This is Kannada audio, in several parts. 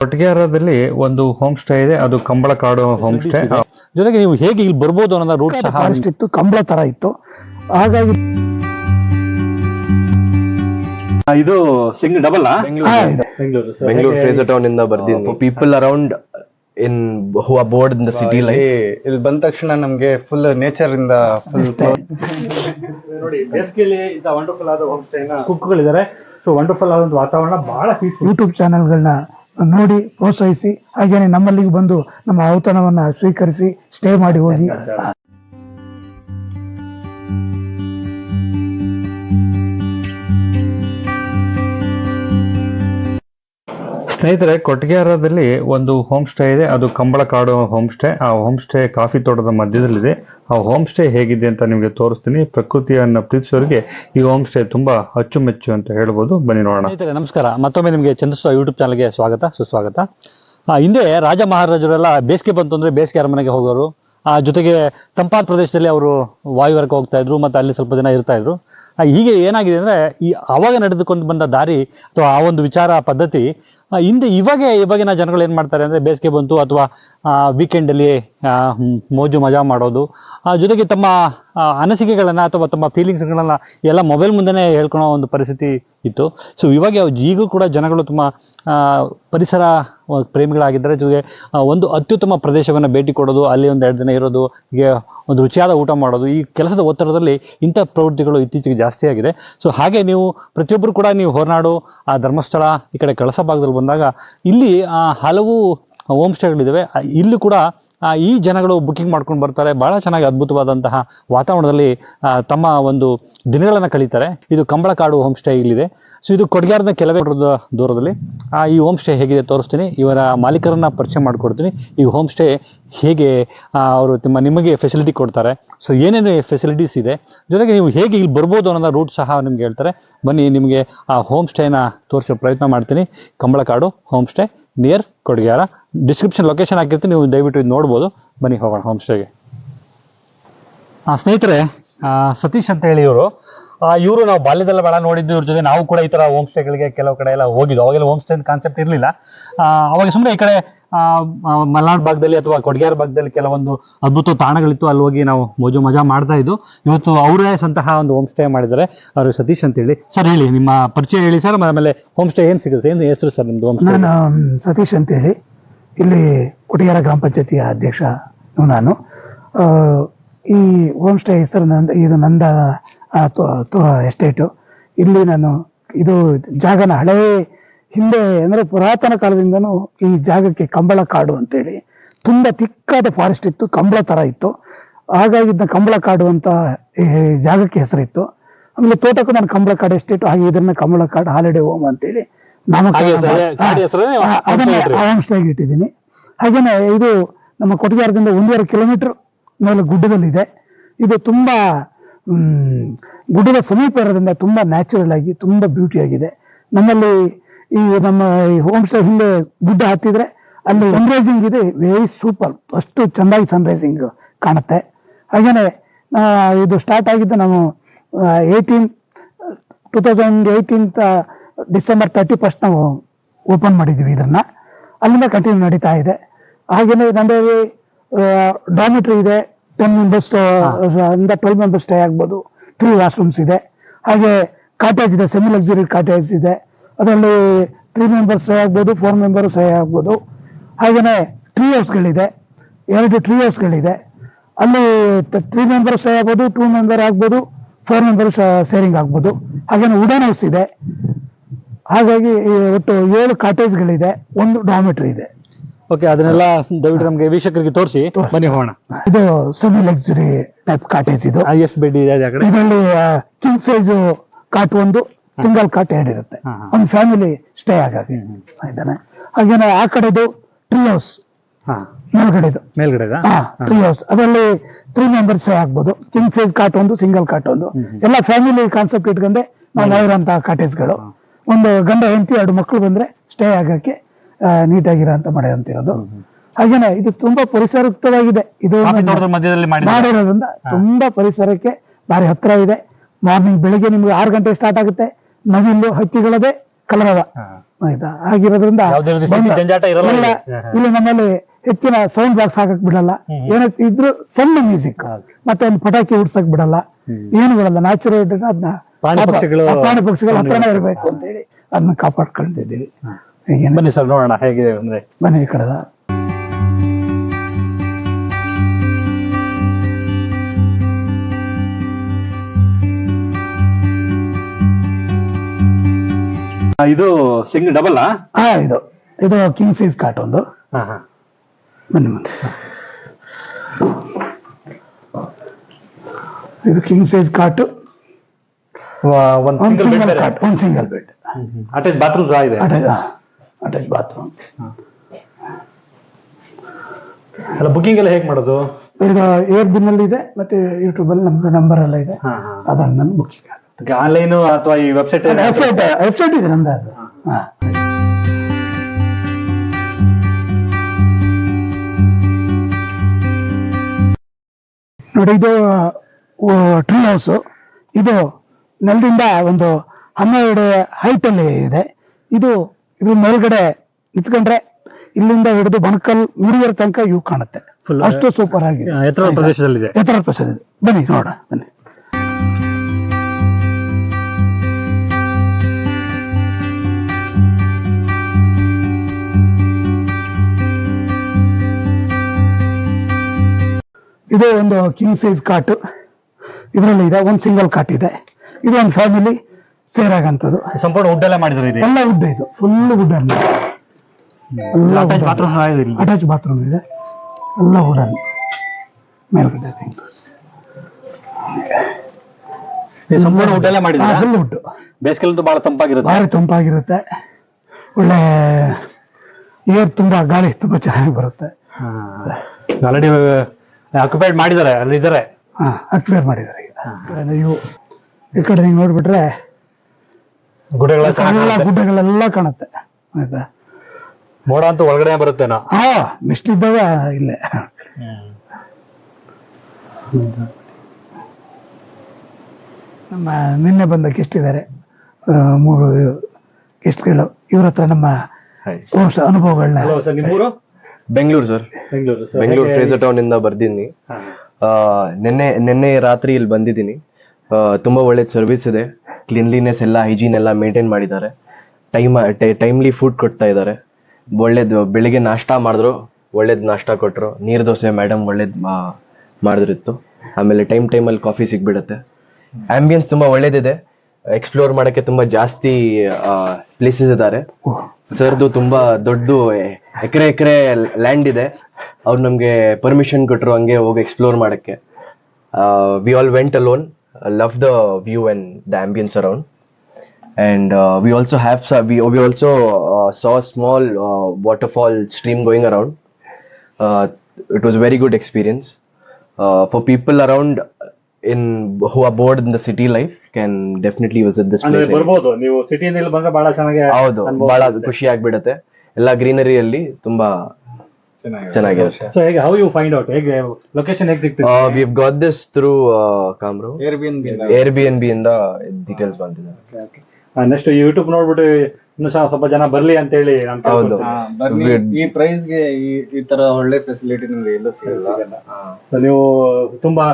ಕೊಟ್ಟಿಗೆಹಾರದಲ್ಲಿ ಒಂದು ಹೋಮ್ ಸ್ಟೇ ಇದೆ ಅದು ಕಂಬಳ ಕಾಡು ಹೋಮ್ ಸ್ಟೇ ಜೊತೆಗೆ ನೀವು ಹೇಗೆ ಇಲ್ಲಿ ಬರ್ಬೋದು ಅನ್ನೋ ರೂಟ್ ಸಹ ಫಾರೆಸ್ಟ್ ಇತ್ತು ಕಂಬಳ ತರ ಇತ್ತು. ಹಾಗಾಗಿ ಇದು ಸಿಂಗ್ ಡಬಲ್ ಹಾ, ಇದೆ. ಬೆಂಗಳೂರು ಬೆಂಗಳೂರು ಫ್ರೇಸರ್ ಟೌನ್ ಇಂದ ಬರ್ತೀನಿ for people around in who bored in the city life ಇಲ್ಲಿ ಬಂದ ತಕ್ಷಣ ನಮ್ಗೆ ಫುಲ್ ನೇಚರ್ ಇಂದ ಫುಲ್ ನೋಡಿ ಬೇಸಿಗೆಯಲ್ಲಿ ಇಂಥ ವಂಡರ್ಫುಲ್ ಆದ ಹೋಮ್ ಸ್ಟೇನ ಕುಕ್ಗಳಿದ್ದಾರೆ ಸೊ ವಂಡರ್ಫುಲ್ ಆದ ಒಂದು ವಾತಾವರಣ ಬಹಳ ಪೀಸ್ಫುಲ್ ಯೂಟ್ಯೂಬ್ ಚಾನೆಲ್ಗಳನ್ನ ನೋಡಿ ಪ್ರೋತ್ಸಾಹಿಸಿ ಹಾಗೇನೆ ನಮ್ಮಲ್ಲಿಗೆ ಬಂದು ನಮ್ಮ ಔತಣವನ್ನ ಸ್ವೀಕರಿಸಿ ಸ್ಟೇ ಮಾಡಿ ಹೋಗಿ. ಸ್ನೇಹಿತರೆ ಕೊಟ್ಟಿಗೆಹಾರದಲ್ಲಿ ಒಂದು ಹೋಮ್ ಸ್ಟೇ ಇದೆ. ಅದು ಕಂಬಳ ಕಾಡು ಹೋಮ್ ಸ್ಟೇ ಆ ಹೋಮ್ ಸ್ಟೇ ಕಾಫಿ ತೋಟದ ಮಧ್ಯದಲ್ಲಿದೆ. ಆ ಹೋಮ್ ಸ್ಟೇ ಹೇಗಿದೆ ಅಂತ ನಿಮಗೆ ತೋರಿಸ್ತೀನಿ. ಪ್ರಕೃತಿಯನ್ನ ಪ್ರೀತಿಸೋರಿಗೆ ಈ ಹೋಮ್ ಸ್ಟೇ ತುಂಬಾ ಅಚ್ಚುಮೆಚ್ಚು ಅಂತ ಹೇಳ್ಬೋದು. ಬನ್ನಿ ನೋಡೋಣ. ಸ್ನೇಹಿತರೆ, ನಮಸ್ಕಾರ. ಮತ್ತೊಮ್ಮೆ ನಿಮಗೆ ಚಂದ್ರಸ್ವ ಯೂಟ್ಯೂಬ್ ಚಾನಲ್ಗೆ ಸ್ವಾಗತ. ಸುಸ್ವಾಗತ. ಹಿಂದೆ ರಾಜ ಮಹಾರಾಜರೆಲ್ಲ ಬೇಸಿಗೆ ಬಂತು ಅಂದ್ರೆ ಬೇಸಿಗೆ ಅರಮನೆಗೆ ಹೋಗೋರು. ಆ, ಜೊತೆಗೆ ತಂಪಾದ ಪ್ರದೇಶದಲ್ಲಿ ಅವರು ವಾಯುವರ್ಗ ಹೋಗ್ತಾ ಇದ್ರು, ಮತ್ತೆ ಅಲ್ಲಿ ಸ್ವಲ್ಪ ದಿನ ಇರ್ತಾ ಇದ್ರು. ಹೀಗೆ ಏನಾಗಿದೆ ಅಂದ್ರೆ ಈ ಆವಾಗ ನಡೆದುಕೊಂಡು ಬಂದ ದಾರಿ ಅಥವಾ ಆ ಒಂದು ವಿಚಾರ, ಪದ್ಧತಿ ಹಿಂದೆ ಇವಾಗ ಇವಾಗಿನ ಜನಗಳು ಏನ್ ಮಾಡ್ತಾರೆ ಅಂದ್ರೆ ಬೇಸಿಗೆ ಬಂತು ಅಥವಾ ವೀಕೆಂಡಲ್ಲಿ ಮೋಜು ಮಜಾ ಮಾಡೋದು ಜೊತೆಗೆ ತಮ್ಮ ಅನಿಸಿಕೆಗಳನ್ನು ಅಥವಾ ತಮ್ಮ ಫೀಲಿಂಗ್ಸ್ಗಳನ್ನ ಎಲ್ಲ ಮೊಬೈಲ್ ಮುಂದೆನೇ ಹೇಳ್ಕೊಳೋ ಒಂದು ಪರಿಸ್ಥಿತಿ ಇತ್ತು. ಸೊ ಇವಾಗ ಈಗೂ ಕೂಡ ಜನಗಳು ತುಂಬ ಪರಿಸರ ಪ್ರೇಮಿಗಳಾಗಿದ್ದಾರೆ. ಜೊತೆಗೆ ಒಂದು ಅತ್ಯುತ್ತಮ ಪ್ರದೇಶವನ್ನು ಭೇಟಿ ಕೊಡೋದು, ಅಲ್ಲಿ ಒಂದು ಎರಡು ದಿನ ಇರೋದು, ಹೀಗೆ ಒಂದು ರುಚಿಯಾದ ಊಟ ಮಾಡೋದು, ಈ ಕೆಲಸದ ಒತ್ತಡದಲ್ಲಿ ಇಂಥ ಪ್ರವೃತ್ತಿಗಳು ಇತ್ತೀಚೆಗೆ ಜಾಸ್ತಿ ಆಗಿದೆ. ಸೊ ಹಾಗೆ ನೀವು ಪ್ರತಿಯೊಬ್ಬರು ಕೂಡ ನೀವು ಹೊರನಾಡು, ಆ ಧರ್ಮಸ್ಥಳ, ಈ ಕಡೆ ಕಳಸ ಭಾಗದಲ್ಲಿ ಬಂದಾಗ, ಇಲ್ಲಿ ಹಲವು ಹೋಮ್ ಸ್ಟೇಗಳಿದ್ದಾವೆ ಇಲ್ಲೂ ಕೂಡ ಈ ಜನಗಳು ಬುಕಿಂಗ್ ಮಾಡ್ಕೊಂಡು ಬರ್ತಾರೆ. ಬಹಳ ಚೆನ್ನಾಗಿ ಅದ್ಭುತವಾದಂತಹ ವಾತಾವರಣದಲ್ಲಿ ತಮ್ಮ ಒಂದು ದಿನಗಳನ್ನು ಕಳೀತಾರೆ. ಇದು ಕಂಬಳ ಕಾಡು ಹೋಮ್ ಸ್ಟೇ ಇಲ್ಲಿದೆ. ಸೊ ಇದು ಕೊಡಗ್ಯಾರದ ಕೆಲವೇ ದೂರದ, ದೂರದಲ್ಲಿ. ಈ ಹೋಮ್ ಸ್ಟೇ ಹೇಗಿದೆ ತೋರಿಸ್ತೀನಿ. ಇವರ ಮಾಲೀಕರನ್ನ ಪರಿಚಯ ಮಾಡಿಕೊಡ್ತೀನಿ. ಈ ಹೋಮ್ ಸ್ಟೇ ಹೇಗೆ ಅವರು ತಮ್ಮ ನಿಮಗೆ ಫೆಸಿಲಿಟಿ ಕೊಡ್ತಾರೆ. ಸೊ ಏನೇನು ಫೆಸಿಲಿಟೀಸ್ ಇದೆ? ಜೊತೆಗೆ ನೀವು ಹೇಗೆ ಇಲ್ಲಿ ಬರ್ಬೋದು ಅನ್ನೋದ ರೂಟ್ ಸಹ ನಿಮ್ಗೆ ಹೇಳ್ತಾರೆ. ಬನ್ನಿ, ನಿಮಗೆ ಆ ಹೋಮ್ ಸ್ಟೇನ ತೋರಿಸೋ ಪ್ರಯತ್ನ ಮಾಡ್ತೀನಿ. ಕಂಬಳಕಾಡು ಹೋಮ್ ಸ್ಟೇ ನಿಯರ್ ಕೊಡಗ್ಯಾರ ಡಿಸ್ಕ್ರಿಪ್ಷನ್ ಲೊಕೇಶನ್ ಹಾಕಿರ್ತೀನಿ, ನೀವು ದಯವಿಟ್ಟು ಇದು ನೋಡ್ಬೋದು. ಬನ್ನಿ, ಹೋಗೋಣ ಹೋಮ್ ಸ್ಟೇಗೆ ಸ್ನೇಹಿತರೆ ಸತೀಶ್ ಅಂತ ಹೇಳಿ ಇವರು. ಇವರು ನಾವು ಬಾಲ್ಯದಲ್ಲ ಬಹಳ ನೋಡಿದ್ದು, ಇವ್ರ ಜೊತೆ ನಾವು ಕೂಡ ಈ ತರ ಹೋಮ್ ಸ್ಟೇಗಳಿಗೆ ಕೆಲವು ಕಡೆ ಎಲ್ಲ ಹೋಗಿದ್ದು ಅವಾಗೆಲ್ಲ ಹೋಮ್ ಸ್ಟೇ ಕಾನ್ಸೆಪ್ಟ್ ಇರಲಿಲ್ಲ. ಅವಾಗ ಸುಮ್ಮನೆ ಈ ಕಡೆ ಮಲೆನಾಡು ಭಾಗದಲ್ಲಿ ಅಥವಾ ಕೊಡಗ್ಯಾರ ಭಾಗದಲ್ಲಿ ಕೆಲವೊಂದು ಅದ್ಭುತ ತಾಣಗಳಿತ್ತು. ಅಲ್ಲಿ ಹೋಗಿ ನಾವು ಮೋಜು ಮಜಾ ಮಾಡ್ತಾ ಇದ್ದು. ಇವತ್ತು ಅವರೇ ಸ್ವಂತಹ ಒಂದು ಹೋಮ್ ಸ್ಟೇ ಮಾಡಿದ್ದಾರೆ. ಅವರು ಸತೀಶ್ ಅಂತ ಹೇಳಿ ಸರ್ ಹೇಳಿ, ನಿಮ್ಮ ಪರಿಚಯ ಹೇಳಿ ಸರ್ ಆಮೇಲೆ ಹೋಮ್ ಸ್ಟೇ ಏನು ಸಿಗುತ್ತೆ? ಏನು ಹೆಸರು ಸರ್ ಸ್ಟೇ ನಾನು ಸತೀಶ್ ಸತೀಶ್ ಅಂತೇಳಿ. ಇಲ್ಲಿ ಕೊಡಗೇರ ಗ್ರಾಮ ಪಂಚಾಯತಿಯ ಅಧ್ಯಕ್ಷ ನಾನು. ಈ ಹೋಮ್ ಸ್ಟೇ ಹೆಸರು ನಂದ, ಇದು ನಂದ ಎಸ್ಟೇಟು ಇಲ್ಲಿ ನಾನು, ಇದು ಜಾಗನ ಹಳೇ ಹಿಂದೆ ಅಂದ್ರೆ ಪುರಾತನ ಕಾಲದಿಂದನೂ ಈ ಜಾಗಕ್ಕೆ ಕಂಬಳ ಕಾಡು ಅಂತೇಳಿ ತುಂಬಾ ತಿಕ್ಕಾದ ಫಾರೆಸ್ಟ್ ಇತ್ತು ಕಂಬಳ ತರ ಇತ್ತು. ಹಾಗಾಗಿ ಇದನ್ನ ಕಂಬಳ ಕಾಡು ಅಂತ ಜಾಗಕ್ಕೆ ಹೆಸರಿತ್ತು. ಆಮೇಲೆ ತೋಟಕ್ಕೂ ನಾನು ಕಂಬಳ ಕಾಡು ಎಸ್ಟೇಟು ಹಾಗೆ ಇದನ್ನ ಕಂಬಳ ಕಾಡು ಹಾಲಿಡೆ ಹೋಮ್ ಅಂತೇಳಿ ಹೇಳಿ ನಾಮಕರಣ ಇಟ್ಟಿದ್ದೀನಿ. ಹಾಗೇನೆ ಇದು ನಮ್ಮ ಕೊಟ್ಟಿಗೆಹಾರದಿಂದ ಒಂದೂವರೆ ಕಿಲೋಮೀಟರ್ ಮೇಲೆ ಗುಡ್ಡದಲ್ಲಿದೆ. ಇದು ತುಂಬಾ ಗುಡ್ಡದ ಸಮೀಪ ಇರೋದ್ರಿಂದ ತುಂಬಾ ನ್ಯಾಚುರಲ್ ಆಗಿ ತುಂಬಾ ಬ್ಯೂಟಿ ಆಗಿದೆ. ನಮ್ಮಲ್ಲಿ ಈ ನಮ್ಮ ಈ ಹೋಮ್ ಸ್ಟೇ ಹಿಂದೆ ಗುಡ್ಡ ಹತ್ತಿದ್ರೆ ಅಲ್ಲಿ ಸನ್ರೈಸಿಂಗ್ ಇದೆ. ವೆರಿ ಸೂಪರ್ ಅಷ್ಟು ಚೆಂದಾಗಿ ಸನ್ರೈಸಿಂಗ್ ಕಾಣುತ್ತೆ. ಹಾಗೇನೆ ಇದು ಸ್ಟಾರ್ಟ್ ಆಗಿದ್ದು ನಾವು eighteen two thousand eighteenth December thirty first ನಾವು ಓಪನ್ ಮಾಡಿದ್ದೀವಿ ಇದನ್ನ. ಅಲ್ಲಿಂದ ಕಂಟಿನ್ಯೂ ನಡೀತಾ ಇದೆ. ಹಾಗೇನೆ ನಮ್ಮಲ್ಲಿ ಡಾಮಿಟ್ರಿ ಇದೆ. ಟೆನ್ ಮೆಂಬರ್ಸ್ ಇಂದ ಟ್ವೆಲ್ ಮೆಂಬರ್ಸ್ ಸ್ಟೇ ಆಗ್ಬೋದು. ತ್ರೀ ವಾಶ್ರೂಮ್ಸ್ ಇದೆ. ಹಾಗೆ ಕಾಟೇಜ್ ಇದೆ. ಸೆಮಿ ಲಕ್ಸುರಿ ಕಾಟೇಜ್ ಇದೆ. ಅದರಲ್ಲಿ ತ್ರೀ ಮೆಂಬರ್ಸ್ ಸಹಿ ಆಗ್ಬೋದು ಫೋರ್ ಮೆಂಬರ್ ಸಹಿ ಆಗ್ಬೋದು. ಹಾಗೆಯೇ ಟ್ರೀ ಹೌಸ್ಗಳಿದೆ ಎರಡು ಟ್ರೀ ಹೌಸ್ಗಳಿದೆ ಅಲ್ಲಿ ತ್ರೀ ಮೆಂಬರ್ ಸಹಿ ಆಗ್ಬೋದು ಟೂ ಮೆಂಬರ್ ಆಗ್ಬೋದು ಫೋರ್ ಮೆಂಬರ್ ಶೇರಿಂಗ್ ಆಗ್ಬೋದು. ಹಾಗೇನೆ ವುಡನ್ ಹೌಸ್ ಇದೆ. ಹಾಗಾಗಿ ಒಟ್ಟು ಏಳು ಕಾಟೇಜ್ಗಳಿದೆ ಒಂದು ಡಾಮಿಟ್ರಿ ಇದೆ. ಓಕೆ ಅದನ್ನೆಲ್ಲ ದಯವಿಟ್ಟು ನಮಗೆ ವೀಕ್ಷಕರಿಗೆ ತೋರಿಸಿ. ಬನ್ನಿ ಹೋಗೋಣ. ಇದು ಸೆಮಿ ಲಕ್ಸುರಿ ಟೈಪ್ ಕಾಟೇಜ್ ಇದು. ಎಷ್ಟು ಬೆಡ್ ಇದೆ ಇದರಲ್ಲಿ ಕಿಂಗ್ ಸೈಜ್ ಕಾಟ್ ಒಂದು. ಸಿಂಗಲ್ ಕಾಟ್ ಎರಡು ಇರುತ್ತೆ. ಒಂದು ಫ್ಯಾಮಿಲಿ ಸ್ಟೇ ಆಗಾಗಿ ಇದ್ದಾನೆ. ಹಾಗೇನೆ ಆ ಕಡೆದು ಟ್ರೀ ಹೌಸ್ ಮೇಲ್ಗಡೆದು. ಮೇಲ್ಗಡೆ ಟ್ರೀ ಹೌಸ್ ಅದರಲ್ಲಿ ತ್ರೀ ಮೆಂಬರ್ಸ್ ಆಗ್ಬೋದು. ಕಿಂಗ್ ಸೈಜ್ ಕಾಟ್ ಒಂದು ಸಿಂಗಲ್ ಕಾಟ್ ಒಂದು. ಎಲ್ಲ ಫ್ಯಾಮಿಲಿ ಕಾನ್ಸೆಪ್ಟ್ ಇಟ್ಕೊಂಡೆ ನಾವು ಮಾಡಿರೋಂತಹ ಕಾಟೇಜ್ಗಳು ಒಂದು ಗಂಡ ಹೆಂಡತಿ ಎರಡು ಮಕ್ಕಳು ಬಂದ್ರೆ ಸ್ಟೇ ಆಗಕ್ಕೆ ಮಡೆ ಅಂತಿರೋದು ಹಾಗೇನೆ ಇದು ತುಂಬಾ ಪರಿಸರಯುಕ್ತವಾಗಿದೆ. ಇದು ಮಾಡಿರೋದ್ರಿಂದ ತುಂಬಾ ಪರಿಸರಕ್ಕೆ ಭಾರಿ ಹತ್ರ ಇದೆ. ಮಾರ್ನಿಂಗ್ ಬೆಳಿಗ್ಗೆ ನಿಮ್ಗೆ ಆರು ಗಂಟೆ ಸ್ಟಾರ್ಟ್ ಆಗುತ್ತೆ. ನವಿಲು ಹಕ್ಕಿಗಳದೇ ಕಲರವ ಆಯ್ತಾ? ಆಗಿರೋದ್ರಿಂದ ಯಾವುದೇ ರೀತಿ ಸಿಟಿ ಜಂಜಾಟ ಇರಲ್ಲ ಇಲ್ಲ, ನಮ್ಮಲ್ಲಿ ಹೆಚ್ಚಿನ ಸೌಂಡ್ ಬಾಕ್ಸ್ ಹಾಕಕ್ ಬಿಡಲ್ಲ. ಏನಕ್ಕೆ ಇದ್ರು ಸಣ್ಣ ಮ್ಯೂಸಿಕ್. ಮತ್ತೆ ಒಂದು ಪಟಾಕಿ ಉಡ್ಸಕ್ ಬಿಡಲ್ಲ. ಏನು ಬಿಡಲ್ಲ. ನ್ಯಾಚುರಲ್ ಅದನ್ನ ಪ್ರಾಣಿ ಪಕ್ಷಿಗಳು ಪ್ರಾಣಿ ಪಕ್ಷಿಗಳು ಹತ್ರನೇ ಇರಬೇಕು ಅಂತ ಹೇಳಿ ಅದನ್ನ ಕಾಪಾಡ್ಕೊಂಡಿದ್ದೀವಿ ಹೀಗೇನೆ ಬನ್ನಿ ಸರ್ ನೋಡೋಣ ಹೇಗಿದೆ ಅಂದ್ರೆ. ಬನ್ನಿ ಈ ಕಡೆದ. ಇದು ಸಿಂಗ್ ಡಬಲ್ ಹಾ ಇದು. ಇದು ಕಿಂಗ್ ಸೈಜ್ ಕಾಟ್ ಒಂದು. ಹಾ ಹಾ. ಬನ್ನಿ ಬನ್ನಿ. ಇದು ಕಿಂಗ್ ಸೈಜ್ ಕಾಟು ಒಂದು ಸಿಂಗಲ್ ಸಿಂಗಲ್ ಕಾಟ್ ಒಂದು ಸಿಂಗಲ್ ಬೆಡ್ ಅಟ್ಯಾಚ್ ಬಾತ್ರೂಮ್ ಸಹ ಇದೆ. ಅಟ್ಯಾಚ್ ಅಟ್ಯಾಚ್ ಬಾತ್ರೂಮ್ ಅಲ್ಲ ಬುಕಿಂಗ್ ಎಲ್ಲ ಹೇಗೆ ಮಾಡೋದು? ಈಗ ಏರ್ ಬಿನ್ ಅಲ್ಲಿ ಇದೆ ಮತ್ತೆ ಯೂಟ್ಯೂಬ್ ಅಲ್ಲಿ ನಮ್ದು ನಂಬರ್ ಎಲ್ಲ ಇದೆ. ಅದನ್ನ ನಾನು ಬುಕ್ಕಿಂಗ್ ಆಗುತ್ತೆ ಆನ್ಲೈನ್ ಅಥವಾ ಈ ವೆಬ್ಸೈಟ್ ವೆಬ್ಸೈಟ್ ವೆಬ್ಸೈಟ್ ಇದೆ ನಮ್ದು ಅದು. ಹಾ. ನೋಡಿ ಇದು ಟ್ರೀ ಹೌಸ್ ಇದು ನೆಲದಿಂದ ಒಂದು ಹನ್ನೆರಡು ಹೈಟ್ ಅಲ್ಲಿ ಇದೆ. ಇದು ಇದ್ರ ಮೇಲ್ಗಡೆ ನಿಂತ್ಕೊಂಡ್ರೆ ಇಲ್ಲಿಂದ ಹಿಡಿದು ಬಣಕಲ್ ಮುರಿಯರ್ ತನಕ ಇವು ಕಾಣುತ್ತೆ. ಅಷ್ಟು ಸೂಪರ್ ಆಗಿದೆ ಎತ್ತರ ಪ್ರದೇಶದಲ್ಲಿದೆ. ಎತ್ತರ ಪ್ರದೇಶ ಇದೆ ಬನ್ನಿ ನೋಡ ಬನ್ನಿ. ಇದು ಒಂದು ಕಿಂಗ್ ಸೈಜ್ ಕಾಟು ಇದರಲ್ಲಿ ಇದೆ ಒಂದು ಸಿಂಗಲ್ ಕಾಟ್ ಇದೆ. ಇದು ಒಂದು ಫ್ಯಾಮಿಲಿ ಸೇರ್ ಆಗಂತದ್ದು ಸಂಪೂರ್ಣ ವುಡ್ ಎಲ್ಲ ಮಾಡಿದ್ರು ಇದೆ? ಎಲ್ಲ ಉದ್ದ ಇದು. ಫುಲ್ ವುಡ್ ಅಲ್ಲಿ. ಎಲ್ಲ ಅಟ್ಯಾಚ್ ಬಾತ್ರೂಮ್ ಅಟ್ಯಾಚ್ ಬಾತ್ರೂಮ್ ಇದೆ ಎಲ್ಲ ವುಡನ್ ಮೇಲ್ಗಡೆ ಇದು ಸಂಪೂರ್ಣ ವುಡ್ ಎಲ್ಲ ಮಾಡಿದ್ದಾರೆ ಫುಲ್ ವುಡ್ ಬಹಳ ತಂಪಾಗಿರುತ್ತೆ. ಭಾರಿ ತಂಪಾಗಿರುತ್ತೆ. ಒಳ್ಳೆ ಏರ್ ತುಂಬಾ ಗಾಳಿ ತುಂಬಾ ಚೆನ್ನಾಗಿ ಬರುತ್ತೆ. ಆಲ್ರೆಡಿ ಆಕ್ಯುಪೈಡ್ ಮಾಡಿದ್ದಾರೆ ಅಲ್ಲಿ ಇದ್ದಾರೆ. ಹಾ ಅಕ್ವೇರ್ ಮಾಡಿದ್ದಾರೆ. ಈಗ ಈ ಕಡೆ ಇವು ಈ ಕಡೆ ಹಿಂಗ್ ನೋಡ್ಬಿಟ್ರೆ ಗುಡ್ಡಗಳ ಎಲ್ಲ ಗುಡ್ಡಗಳೆಲ್ಲ ಕಾಣುತ್ತೆ ಆಯ್ತಾ? ಮೋಡ ಅಂತ ಒಳಗಡೆ ಬರುತ್ತೇನೋ? ಹಾ ಮಿಸ್ಟ್ ಇದ್ದಾಗ ಇಲ್ಲೇ. ನಮ್ಮ ನಿನ್ನೆ ಬಂದ ಗೆಸ್ಟ್ ಇದ್ದಾರೆ ಮೂರು ಗೆಸ್ಟ್ಗಳು ಇವ್ರ ಹತ್ರ ನಮ್ಮ ಕೋರ್ಸ್ ಅನುಭವಗಳನ್ನ ಬೆಂಗಳೂರು ಸರ್. ಬೆಂಗಳೂರು ಬೆಂಗಳೂರು ಫ್ರೇಸರ್ ಟೌನ್ ಇಂದ ಬರ್ದಿದ್ದೀನಿ ಆ, ನಿನ್ನೆ ನಿನ್ನೆ ರಾತ್ರಿ ಇಲ್ಲಿ ಬಂದಿದ್ದೀನಿ. ತುಂಬಾ ಒಳ್ಳೆ ಸರ್ವಿಸ್ ಇದೆ. ಕ್ಲೀನ್ಲಿನೆಸ್ ಎಲ್ಲ ಹೈಜೀನ್ ಎಲ್ಲ ಮೇಂಟೈನ್ ಮಾಡಿದ್ದಾರೆ. ಟೈಮ್ ಟೈಮ್ಲಿ ಫುಡ್ ಕೊಡ್ತಾ ಇದ್ದಾರೆ. ಒಳ್ಳೇದು ಬೆಳಿಗ್ಗೆ ನಾಷ್ಟಾ ಮಾಡಿದ್ರು ಒಳ್ಳೇದು ನಾಷ್ಟಾ ಕೊಟ್ಟರು ನೀರು ದೋಸೆ ಮೇಡಮ್ ಒಳ್ಳೇದು ಮಾಡಿದ್ರಿತ್ತು. ಆಮೇಲೆ ಟೈಮ್ ಟೈಮಲ್ಲಿ ಕಾಫಿ ಸಿಗ್ಬಿಡುತ್ತೆ. ಆಂಬಿಯನ್ಸ್ ತುಂಬಾ ಒಳ್ಳೇದಿದೆ. ಎಕ್ಸ್ಪ್ಲೋರ್ ಮಾಡಕ್ಕೆ ತುಂಬಾ ಜಾಸ್ತಿ ಪ್ಲೇಸಸ್ ಇದ್ದಾರೆ ಸರ್ದು ತುಂಬಾ ದೊಡ್ಡ ಎಕರೆ ಎಕರೆ ಲ್ಯಾಂಡ್ ಇದೆ. ಅವ್ರು ನಮ್ಗೆ ಪರ್ಮಿಷನ್ ಕೊಟ್ಟರು ಹಂಗೆ ಹೋಗಿ ಎಕ್ಸ್ಪ್ಲೋರ್ ಮಾಡಕ್ಕೆ. We all went alone love the view and the ambience around and we also have we also we, small also stream going small it waterfall stream going around. For it was in very good experience. The for people around in definitely visit ಅಂದ್ರೆ place. ಬರ್ಬೋದು. ನೀವು ಸಿಟಿಯಿಂದ ಇಲ್ಲಿ ಬಂದ್ರೆ ಬಹಳ ಚೆನ್ನಾಗಿ ಹೌದು ಬಹಳ. ಖುಷಿ ಆಗ್ಬಿಡತ್ತೆ. ಎಲ್ಲ ಗ್ರೀನರಿಯಲ್ಲಿ ತುಂಬಾ ಚೆನ್ನಾಗಿರುತ್ತೆ. ಸೊ ಹೇಗೆ ಹೌ ಯು ಫೈಂಡ್ ಔಟ್ ಹೇಗೆ ಲೊಕೇಶನ್ ಹೇಗೆ ಸಿಗ್ತದೆ ಗಾಟ್ ದಿಸ್ ಥ್ರೂ ಕಾಮ್ರೋ ಎನ್ ಬಿ ಇಂದ. ಡೀಟೇಲ್ಸ್ ಬಂದಿದೆ. ನೆಕ್ಸ್ಟ್ ಯೂಟ್ಯೂಬ್ ನೋಡ್ಬಿಟ್ಟು ಇನ್ನು ಸಹ ಸ್ವಲ್ಪ ಜನ ಬರ್ಲಿ ಅಂತ ಹೇಳಿ ಹೌದು. ಈ ಪ್ರೈಸ್ಗೆ ಈ ಈ ತರ ಒಳ್ಳೆ ಫೆಸಿಲಿಟಿ ನಿಮ್ಗೆ ಎಲ್ಲೂ ಸಿಗಲ್ಲ. ಸೊ ನೀವು ತುಂಬಾ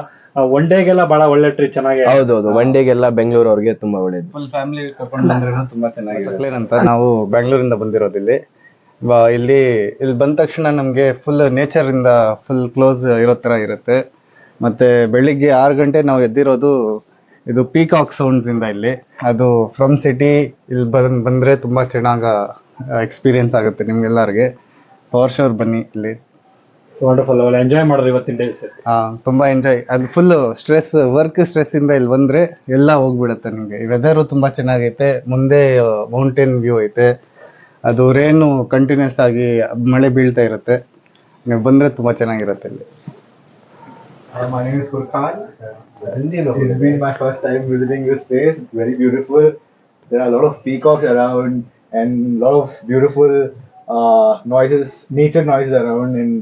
ಒನ್ ಡೇಗೆಲ್ಲ ಬಹಳ ಒಳ್ಳೆ ಟ್ರಿಪ್ ಚೆನ್ನಾಗಿ ಹೌದು ಒನ್ ಡೇಗೆಲ್ಲ ಬೆಂಗಳೂರು ಅವ್ರಿಗೆ ತುಂಬಾ ಒಳ್ಳೇದು. ಫುಲ್ ಫ್ಯಾಮಿಲಿ ಕರ್ಕೊಂಡು ಬಂದ್ರೆ ತುಂಬಾ ಚೆನ್ನಾಗಿ ಅಂತ ನಾವು ಬೆಂಗಳೂರಿಂದ ಬಂದಿರೋದು ಇಲ್ಲಿ. ಬ- ಇಲ್ಲಿ ಇಲ್ಲಿ ಬಂದ ತಕ್ಷಣ ನಮ್ಗೆ ಫುಲ್ ನೇಚರ್ ಇಂದ ಫುಲ್ ಕ್ಲೋಸ್ ಇರೋ ತರ ಇರುತ್ತೆ. ಮತ್ತೆ ಬೆಳಿಗ್ಗೆ ಆರು ಗಂಟೆ ನಾವು ಎದ್ದಿರೋದು ಇದು ಪೀಕಾಕ್ ಸೌಂಡ್ಸ್ ಇಂದ ಇಲ್ಲಿ. ಅದು ಫ್ರಮ್ ಸಿಟಿ ಇಲ್ಲಿ ಬಂದ್ ಬಂದ್ರೆ ತುಂಬಾ ಚೆನ್ನಾಗ ಎಕ್ಸ್ಪೀರಿಯನ್ಸ್ ಆಗುತ್ತೆ ನಿಮ್ಗೆಲ್ಲರಿಗೆ. ಫಾರ್ ಶೋರ್ ಬನ್ನಿ ಇಲ್ಲಿ. ವಂಡರ್ಫುಲ್ ಎಂಜಾಯ್ ಮಾಡಿದ್ರು ಇವತ್ತಿನ ಡೇಸ್ ಹಾ ತುಂಬಾ ಎಂಜಾಯ್ ಅದು ಫುಲ್ ಸ್ಟ್ರೆಸ್ ವರ್ಕ್ ಸ್ಟ್ರೆಸ್ ಇಂದ ಇಲ್ಲಿ ಬಂದ್ರೆ ಎಲ್ಲ ಹೋಗ್ಬಿಡುತ್ತೆ ನಿಮಗೆ ವೆದರ್ ತುಂಬಾ ಚೆನ್ನಾಗೈತೆ ಮುಂದೆ ಮೌಂಟೇನ್ ವ್ಯೂ ಐತೆ ಅದು ರೇನು ಕಂಟಿನ್ಯೂಸ್ ಆಗಿ ಮಳೆ ಬೀಳ್ತಾ ಇರುತ್ತೆ ನೀವು ಬಂದ್ರೆ ತುಂಬಾ ಚೆನ್ನಾಗಿರುತ್ತೆ ಇಲ್ಲಿ My name is Furkan. It's been my first time visiting this place. It's very beautiful. There are a lot of peacocks around and a lot of beautiful uh, noises, nature noises around, and